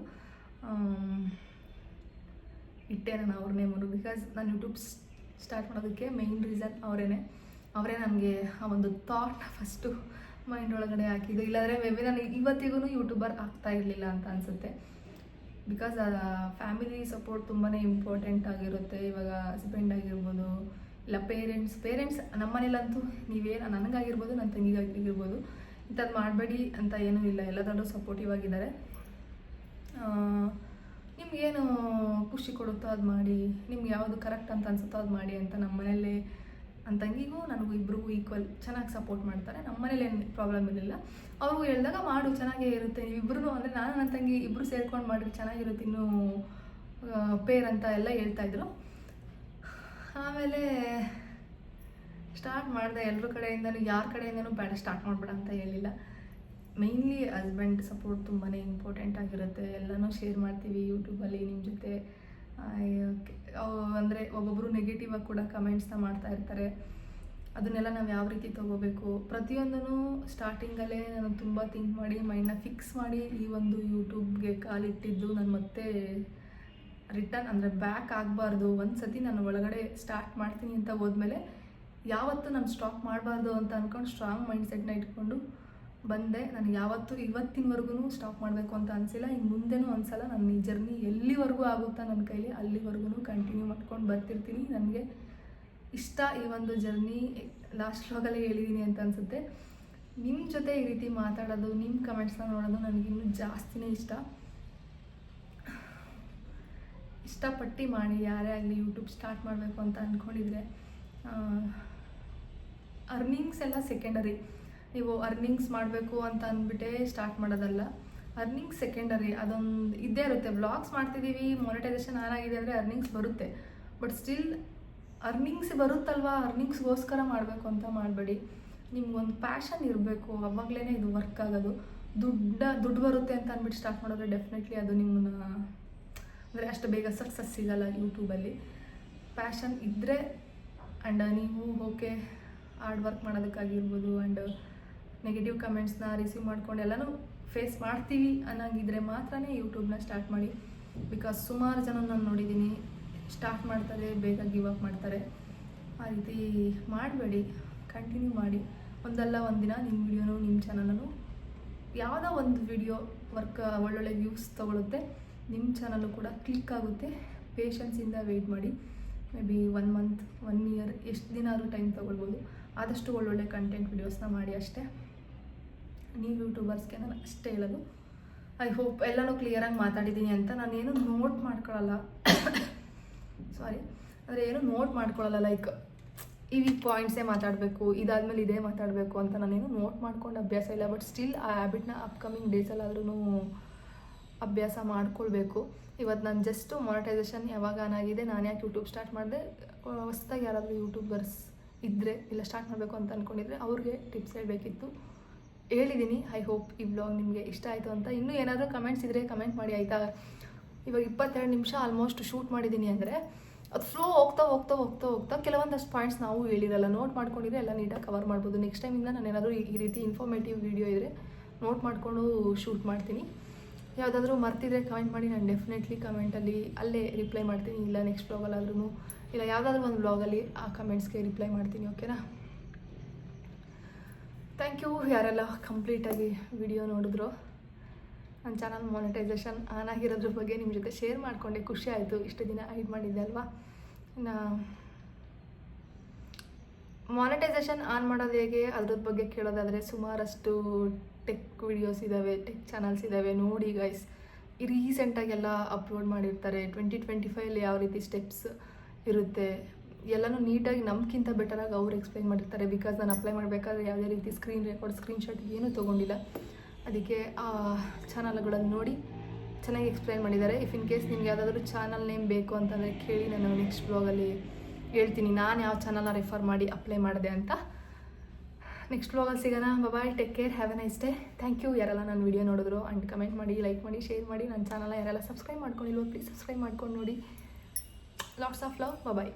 ಇಟ್ಟೆ ನಾನು ಅವ್ರ ನೇಮನ್ನು ಬಿಕಾಸ್ ನಾನು ಯೂಟ್ಯೂಬ್ ಸ್ಟಾರ್ಟ್ ಮಾಡೋದಕ್ಕೆ ಮೇಯ್ನ್ ರೀಸನ್ ಅವರೇನೆ. ಅವರೇ ನನಗೆ ಆ ಒಂದು ಥಾಟ್ನ ಫಸ್ಟು ಮೈಂಡ್ ಒಳಗಡೆ ಹಾಕಿದ್ದು ಇಲ್ಲಾಂದರೆ ಮೇ ಬಿ ನಾನು ಇವತ್ತಿಗೂ ಯೂಟ್ಯೂಬರ್ ಆಗ್ತಾ ಇರಲಿಲ್ಲ ಅಂತ ಅನಿಸುತ್ತೆ. ಬಿಕಾಸ್ ಫ್ಯಾಮಿಲಿ ಸಪೋರ್ಟ್ ತುಂಬಾ ಇಂಪಾರ್ಟೆಂಟ್ ಆಗಿರುತ್ತೆ. ಇವಾಗ ಹಸ್ಬೆಂಡ್ ಆಗಿರ್ಬೋದು, ಇಲ್ಲ ಪೇರೆಂಟ್ಸ್ ಪೇರೆಂಟ್ಸ್ ನಮ್ಮನೇಲಂತೂ ನೀವೇನು, ನನಗಾಗಿರ್ಬೋದು ನನ್ನ ತಂಗಿಗಾಗಿರ್ಬೋದು ಇಂಥದ್ದು ಮಾಡಬೇಡಿ ಅಂತ ಏನೂ ಇಲ್ಲ. ಎಲ್ಲದರಲ್ಲೂ ಸಪೋರ್ಟಿವ್ ಆಗಿದ್ದಾರೆ. ನಿಮ್ಗೇನು ಖುಷಿ ಕೊಡುತ್ತೋ ಅದು ಮಾಡಿ, ನಿಮ್ಗೆ ಯಾವುದು ಕರೆಕ್ಟ್ ಅಂತ ಅನ್ಸುತ್ತೋ ಅದು ಮಾಡಿ ಅಂತ ನಮ್ಮ ನನ್ನ ತಂಗಿಗೂ ನನಗೂ ಇಬ್ಬರಿಗೂ ಈಕ್ವಲ್ ಚೆನ್ನಾಗಿ ಸಪೋರ್ಟ್ ಮಾಡ್ತಾರೆ. ನಮ್ಮ ಮನೇಲಿ ಏನು ಪ್ರಾಬ್ಲಮ್ ಇರಲಿಲ್ಲ. ಅವ್ರಿಗೂ ಹೇಳಿದಾಗ, ಮಾಡು, ಚೆನ್ನಾಗೇ ಇರುತ್ತೆ. ನೀವಿಬ್ರು ಅಂದರೆ ನಾನು ನನ್ನ ತಂಗಿ ಇಬ್ಬರು ಸೇರ್ಕೊಂಡು ಮಾಡಿದ್ರೆ ಚೆನ್ನಾಗಿರುತ್ತೆ ಇನ್ನೂ ಪೇರ್ ಅಂತ ಎಲ್ಲ ಹೇಳ್ತಾಯಿದ್ರು ಆಮೇಲೆ ಸ್ಟಾರ್ಟ್ ಮಾಡಿದೆ ಎಲ್ಲರ ಕಡೆಯಿಂದನೂ, ಯಾರ ಕಡೆಯಿಂದನೂ ಬೇಡ ಸ್ಟಾರ್ಟ್ ಮಾಡಬೇಡ ಅಂತ ಹೇಳಿಲ್ಲ. ಮೈನ್ಲಿ ಹಸ್ಬೆಂಡ್ ಸಪೋರ್ಟ್ ತುಂಬಾ ಇಂಪಾರ್ಟೆಂಟ್ ಆಗಿರುತ್ತೆ. ಎಲ್ಲನೂ ಶೇರ್ ಮಾಡ್ತೀವಿ ಯೂಟ್ಯೂಬಲ್ಲಿ ನಿಮ್ಮ ಜೊತೆ. ಅಂದರೆ ಒಬ್ಬೊಬ್ಬರು ನೆಗೆಟಿವ್ ಆಗಿ ಕೂಡ ಕಮೆಂಟ್ಸ್ನ ಮಾಡ್ತಾ ಇರ್ತಾರೆ. ಅದನ್ನೆಲ್ಲ ನಾವು ಯಾವ ರೀತಿ ತೊಗೋಬೇಕು? ಪ್ರತಿಯೊಂದನ್ನು ಸ್ಟಾರ್ಟಿಂಗಲ್ಲೇ ನಾನು ತುಂಬ ಥಿಂಕ್ ಮಾಡಿ ಮೈಂಡ್ನ ಫಿಕ್ಸ್ ಮಾಡಿ ಈ ಒಂದು ಯೂಟ್ಯೂಬ್ಗೆ ಕಾಲಿಟ್ಟಿದ್ದು ನಾನು ಮತ್ತೆ ರಿಟರ್ನ್ ಅಂದರೆ ಬ್ಯಾಕ್ ಆಗಬಾರ್ದು. ಒಂದು ಸತಿ ನಾನು ಒಳಗಡೆ ಸ್ಟಾರ್ಟ್ ಮಾಡ್ತೀನಿ ಅಂತ ಹೋದ್ಮೇಲೆ ಯಾವತ್ತೂ ನಾನು ಸ್ಟಾಪ್ ಮಾಡಬಾರ್ದು ಅಂತ ಅಂದ್ಕೊಂಡು ಸ್ಟ್ರಾಂಗ್ ಮೈಂಡ್ ಸೆಟ್ನ ಇಟ್ಕೊಂಡು ಬಂದೆ. ನಾನು ಯಾವತ್ತೂ ಇವತ್ತಿನವರೆಗೂ ಸ್ಟಾಪ್ ಮಾಡಬೇಕು ಅಂತ ಅನಿಸಿಲ್ಲ. ಇನ್ನು ಮುಂದೆನೂ ಅನಿಸಲ್ಲ ನನ್ನ ಈ ಜರ್ನಿ ಎಲ್ಲಿವರೆಗೂ ಆಗುತ್ತಾ ನನ್ನ ಕೈಲಿ ಅಲ್ಲಿವರೆಗೂ ಕಂಟಿನ್ಯೂ ಮಾಡ್ಕೊಂಡು ಬರ್ತಿರ್ತೀನಿ. ನನಗೆ ಇಷ್ಟ ಈ ಒಂದು ಜರ್ನಿ ಲಾಸ್ಟ್ ವ್ಲಾಗಲ್ಲೇ ಹೇಳಿದ್ದೀನಿ ಅಂತ ಅನಿಸುತ್ತೆ. ನಿಮ್ಮ ಜೊತೆ ಈ ರೀತಿ ಮಾತಾಡೋದು ನಿಮ್ಮ ಕಮೆಂಟ್ಸ್ನ ನೋಡೋದು ನನಗಿನ್ನೂ ಜಾಸ್ತಿನೇ ಇಷ್ಟ. ಇಷ್ಟಪಟ್ಟು ಮಾಡಿ, ಯಾರೇ ಆಗಲಿ ಯೂಟ್ಯೂಬ್ ಸ್ಟಾರ್ಟ್ ಮಾಡಬೇಕು ಅಂತ ಅಂದ್ಕೊಂಡಿದ್ರೆ ಅರ್ನಿಂಗ್ಸ್ ಎಲ್ಲ ಸೆಕೆಂಡರಿ ನೀವು ಅರ್ನಿಂಗ್ಸ್ ಮಾಡಬೇಕು ಅಂತ ಅಂದ್ಬಿಟ್ಟೇ ಸ್ಟಾರ್ಟ್ ಮಾಡೋದಲ್ಲ. ಅರ್ನಿಂಗ್ಸ್ ಸೆಕೆಂಡರಿ ಅದೊಂದು ಇದ್ದೇ ಇರುತ್ತೆ. ಬ್ಲಾಗ್ಸ್ ಮಾಡ್ತಿದ್ದೀವಿ ಮೊನಿಟೈಸೇಷನ್ ಆನ್ ಆಗಿದೆ ಅಂದರೆ ಅರ್ನಿಂಗ್ಸ್ ಬರುತ್ತೆ. ಬಟ್ ಸ್ಟಿಲ್ ಅರ್ನಿಂಗ್ಸ್ ಬರುತ್ತಲ್ವಾ? ಅರ್ನಿಂಗ್ಸ್ಗೋಸ್ಕರ ಮಾಡಬೇಕು ಅಂತ ಮಾಡಬೇಡಿ. ನಿಮ್ಗೊಂದು ಪ್ಯಾಷನ್ ಇರಬೇಕು. ಅವಾಗಲೇ ಇದು ವರ್ಕ್ ಆಗೋದು. ದುಡ್ಡ, ದುಡ್ಡು ಬರುತ್ತೆ ಅಂತ ಅಂದ್ಬಿಟ್ಟು ಸ್ಟಾರ್ಟ್ ಮಾಡಿದ್ರೆ ಡೆಫಿನೆಟ್ಲಿ ಅದು ನಿಮ್ಮನ್ನ, ಅಂದರೆ ಅಷ್ಟು ಬೇಗ ಸಕ್ಸಸ್ ಸಿಗಲ್ಲ ಯೂಟ್ಯೂಬಲ್ಲಿ ಪ್ಯಾಷನ್ ಇದ್ದರೆ ಆ್ಯಂಡ್ ನೀವು ಓಕೆ ಹಾರ್ಡ್ ವರ್ಕ್ ಮಾಡೋದಕ್ಕಾಗಿರ್ಬೋದು ಆ್ಯಂಡ್ ನೆಗೆಟಿವ್ ಕಮೆಂಟ್ಸ್ನ ರಿಸೀವ್ ಮಾಡ್ಕೊಂಡು ಎಲ್ಲನೂ ಫೇಸ್ ಮಾಡ್ತೀವಿ ಅನ್ನೋಂಗಿದ್ರೆ ಮಾತ್ರನೇ ಯೂಟ್ಯೂಬ್ನ ಸ್ಟಾರ್ಟ್ ಮಾಡಿ. ಬಿಕಾಸ್ ಸುಮಾರು ಜನ ನಾನು ನೋಡಿದ್ದೀನಿ ಸ್ಟಾರ್ಟ್ ಮಾಡ್ತಾರೆ, ಬೇಗ ಗಿವ್ ಅಪ್ ಮಾಡ್ತಾರೆ. ಆ ರೀತಿ ಮಾಡಬೇಡಿ ಕಂಟಿನ್ಯೂ ಮಾಡಿ. ಒಂದಲ್ಲ ಒಂದಿನ ನಿಮ್ಮ ವಿಡಿಯೋನು ನಿಮ್ಮ ಚಾನಲನ್ನು ಯಾವುದೋ ಒಂದು ವಿಡಿಯೋ ವರ್ಕ್ ಒಳ್ಳೊಳ್ಳೆ ವ್ಯೂಸ್ ತೊಗೊಳುತ್ತೆ. ನಿಮ್ಮ ಚಾನಲ್ಲು ಕೂಡ ಕ್ಲಿಕ್ ಆಗುತ್ತೆ. ಪೇಷನ್ಸಿಂದ ವೆಯ್ಟ್ ಮಾಡಿ. Maybe one month one year ಎಷ್ಟು ದಿನ ಆದರೂ ಟೈಮ್ ತೊಗೊಳ್ಬೋದು. ಆದಷ್ಟು ಒಳ್ಳೊಳ್ಳೆ ಕಂಟೆಂಟ್ ವಿಡಿಯೋಸ್ನ ಮಾಡಿ ಅಷ್ಟೇ. ನೀವು ಯೂಟ್ಯೂಬರ್ಸ್ಗೆ ನಾನು ಅಷ್ಟೇ ಹೇಳೋದು. ಐ ಹೋಪ್ ಎಲ್ಲನೂ ಕ್ಲಿಯರಾಗಿ ಮಾತಾಡಿದ್ದೀನಿ ಅಂತ. ನಾನೇನು ನೋಟ್ ಮಾಡ್ಕೊಳ್ಳಲ್ಲ ಸಾರಿ ಅಂದರೆ ಏನು ನೋಟ್ ಮಾಡ್ಕೊಳ್ಳಲ್ಲ ಲೈಕ್ ಈ ಪಾಯಿಂಟ್ಸೇ ಮಾತಾಡಬೇಕು, ಇದಾದಮೇಲೆ ಇದೇ ಮಾತಾಡಬೇಕು ಅಂತ ನಾನೇನು ನೋಟ್ ಮಾಡ್ಕೊಂಡು ಅಭ್ಯಾಸ ಇಲ್ಲ. ಬಟ್ ಸ್ಟಿಲ್ ಆ ಹ್ಯಾಬಿಟ್ನ ಅಪ್ಕಮಿಂಗ್ ಡೇಸಲ್ಲಾದ್ರೂ ಅಭ್ಯಾಸ ಮಾಡ್ಕೊಳ್ಬೇಕು. ಇವತ್ತು ನಾನು ಜಸ್ಟು ಮಾನಿಟೈಸೇಷನ್ ಯಾವಾಗ ಆಗಿದೆ, ನಾನು ಯಾಕೆ ಯೂಟ್ಯೂಬ್ ಸ್ಟಾರ್ಟ್ ಮಾಡಿದೆ? ಹೊಸ್ದಾಗಿ ಯಾರಾದರೂ ಯೂಟ್ಯೂಬರ್ಸ್ ಇದ್ದರೆ ಇಲ್ಲ ಸ್ಟಾರ್ಟ್ ಮಾಡಬೇಕು ಅಂತ ಅಂದ್ಕೊಂಡಿದ್ರೆ ಅವ್ರಿಗೆ ಟಿಪ್ಸ್ ಹೇಳಬೇಕಿತ್ತು. ಹೇಳಿದ್ದೀನಿ ಐ ಹೋಪ್ ಈ ಬ್ಲಾಗ್ ನಿಮಗೆ ಇಷ್ಟ ಆಯಿತು ಅಂತ. ಇನ್ನೂ ಏನಾದರೂ ಕಮೆಂಟ್ಸ್ ಇದ್ದರೆ ಕಮೆಂಟ್ ಮಾಡಿ, ಆಯಿತಾ? ಇವಾಗ ಇಪ್ಪತ್ತೆರಡು ನಿಮಿಷ ಆಲ್ಮೋಸ್ಟ್ ಶೂಟ್ ಮಾಡಿದ್ದೀನಿ ಅಂದರೆ, ಅದು ಫ್ಲೋ ಹೋಗ್ತಾ ಹೋಗ್ತಾ ಹೋಗ್ತಾ ಹೋಗ್ತಾ ಕೆಲವೊಂದಷ್ಟು ಪಾಯಿಂಟ್ಸ್ ನಾವು ಹೇಳಿರಲ್ಲ. ನೋಟ್ ಮಾಡ್ಕೊಂಡಿದ್ರೆ ಎಲ್ಲ ನೀಟಾಗಿ ಕವರ್ ಮಾಡ್ಬೋದು. ನೆಕ್ಸ್ಟ್ ಟೈಮಿಂದ ನಾನು ಏನಾದರೂ ಈ ರೀತಿ ಇನ್ಫಾರ್ಮೇಟಿವ್ ವೀಡಿಯೋ ಇದ್ದರೆ ನೋಟ್ ಮಾಡಿಕೊಂಡು ಶೂಟ್ ಮಾಡ್ತೀನಿ. ಯಾವುದಾದ್ರೂ ಮರ್ತಿದ್ರೆ ಕಮೆಂಟ್ ಮಾಡಿ, ನಾನು ಡೆಫಿನೆಟ್ಲಿ ಕಮೆಂಟಲ್ಲಿ ಅಲ್ಲೇ ರಿಪ್ಲೈ ಮಾಡ್ತೀನಿ. ಇಲ್ಲ ನೆಕ್ಸ್ಟ್ ಬ್ಲಾಗಲ್ಲಾದ್ರೂ ಇಲ್ಲ ಯಾವುದಾದ್ರೂ ಒಂದು ಬ್ಲಾಗಲ್ಲಿ ಆ ಕಮೆಂಟ್ಸ್ಗೆ ರಿಪ್ಲೈ ಮಾಡ್ತೀನಿ ಓಕೆನಾ ಥ್ಯಾಂಕ್ ಯು ಯಾರೆಲ್ಲ ಕಂಪ್ಲೀಟಾಗಿ ವಿಡಿಯೋ ನೋಡಿದ್ರು. ನನ್ನ ಚಾನಲ್ ಮಾನಿಟೈಸೇಷನ್ ಆನ್ ಆಗಿರೋದ್ರ ಬಗ್ಗೆ ನಿಮ್ಮ ಜೊತೆ ಶೇರ್ ಮಾಡಿಕೊಂಡೆ. ಖುಷಿ ಆಯಿತು. ಇಷ್ಟು ದಿನ ಐಡ್ ಮಾಡಿದ್ದೆ ಅಲ್ವಾ? ನಾ ಮಾನಿಟೈಸೇಷನ್ ಆನ್ ಮಾಡೋದು ಹೇಗೆ? ಅದ್ರದ್ದು ಬಗ್ಗೆ ಕೇಳೋದಾದರೆ ಸುಮಾರಷ್ಟು ಟೆಕ್ ವಿಡಿಯೋಸ್ ಇದ್ದಾವೆ ಟೆಕ್ ಚಾನಲ್ಸ್ ಇದ್ದಾವೆ ನೋಡಿ ಗೈಸ್ ರೀಸೆಂಟಾಗೆಲ್ಲ ಅಪ್ಲೋಡ್ ಮಾಡಿರ್ತಾರೆ. ಟ್ವೆಂಟಿ ಟ್ವೆಂಟಿ ಫೈವಲ್ಲಿ ಯಾವ ರೀತಿ ಸ್ಟೆಪ್ಸ್ ಇರುತ್ತೆ? ಎಲ್ಲನೂ ನೀಟಾಗಿ ನಮ್ಗಿಂತ ಬೆಟರಾಗಿ ಅವ್ರು ಎಕ್ಸ್ಪ್ಲೈನ್ ಮಾಡಿರ್ತಾರೆ. ಬಿಕಾಸ್ ನಾನು ಅಪ್ಲೈ ಮಾಡಬೇಕಾದ್ರೆ ಯಾವುದೇ ರೀತಿ ಸ್ಕ್ರೀನ್ ರೆಕಾರ್ಡ್ ಸ್ಕ್ರೀನ್ಶಾಟ್ ಏನೂ ತೊಗೊಂಡಿಲ್ಲ. ಅದಕ್ಕೆ ಆ ಚಾನಲ್ಗಳನ್ನು ನೋಡಿ ಚೆನ್ನಾಗಿ ಎಕ್ಸ್ಪ್ಲೈನ್ ಮಾಡಿದ್ದಾರೆ. ಇಫ್ ಇನ್ ಕೇಸ್ ನಿಮ್ಗೆ ಯಾವುದಾದ್ರೂ ಚಾನಲ್ ನೇಮ್ ಬೇಕು ಅಂತಂದರೆ ಕೇಳಿ ನಾನು ನೆಕ್ಸ್ಟ್ ಬ್ಲಾಗಲ್ಲಿ ಹೇಳ್ತೀನಿ. ನಾನು ಯಾವ ಚಾನಲ್ನ ರೆಫರ್ ಮಾಡಿ ಅಪ್ಲೈ ಮಾಡಿದೆ ಅಂತ. ನೆಕ್ಸ್ಟ್ ಬ್ಲಾಗಲ್ಲಿ ಸಿಗೋಣ. Bye take care have a nice day thank you ಯಾರೆಲ್ಲ ನನ್ನ ವೀಡಿಯೋ ನೋಡಿದ್ರು ಆ್ಯಂಡ್ ಕಮೆಂಟ್ ಮಾಡಿ ಲೈಕ್ ಮಾಡಿ ಶೇರ್ ಮಾಡಿ, ನನ್ನ ಚಾನಲ್ನ ಯಾರೆಲ್ಲ ಸಬ್ಸ್ಕ್ರೈಬ್ ಮಾಡ್ಕೊಂಡಿಲ್ವೋ ಪ್ಲೀಸ್ ಸಬ್ಸ್ಕ್ರೈಬ್ ಮಾಡ್ಕೊಂಡು ನೋಡಿ. Lots of love bye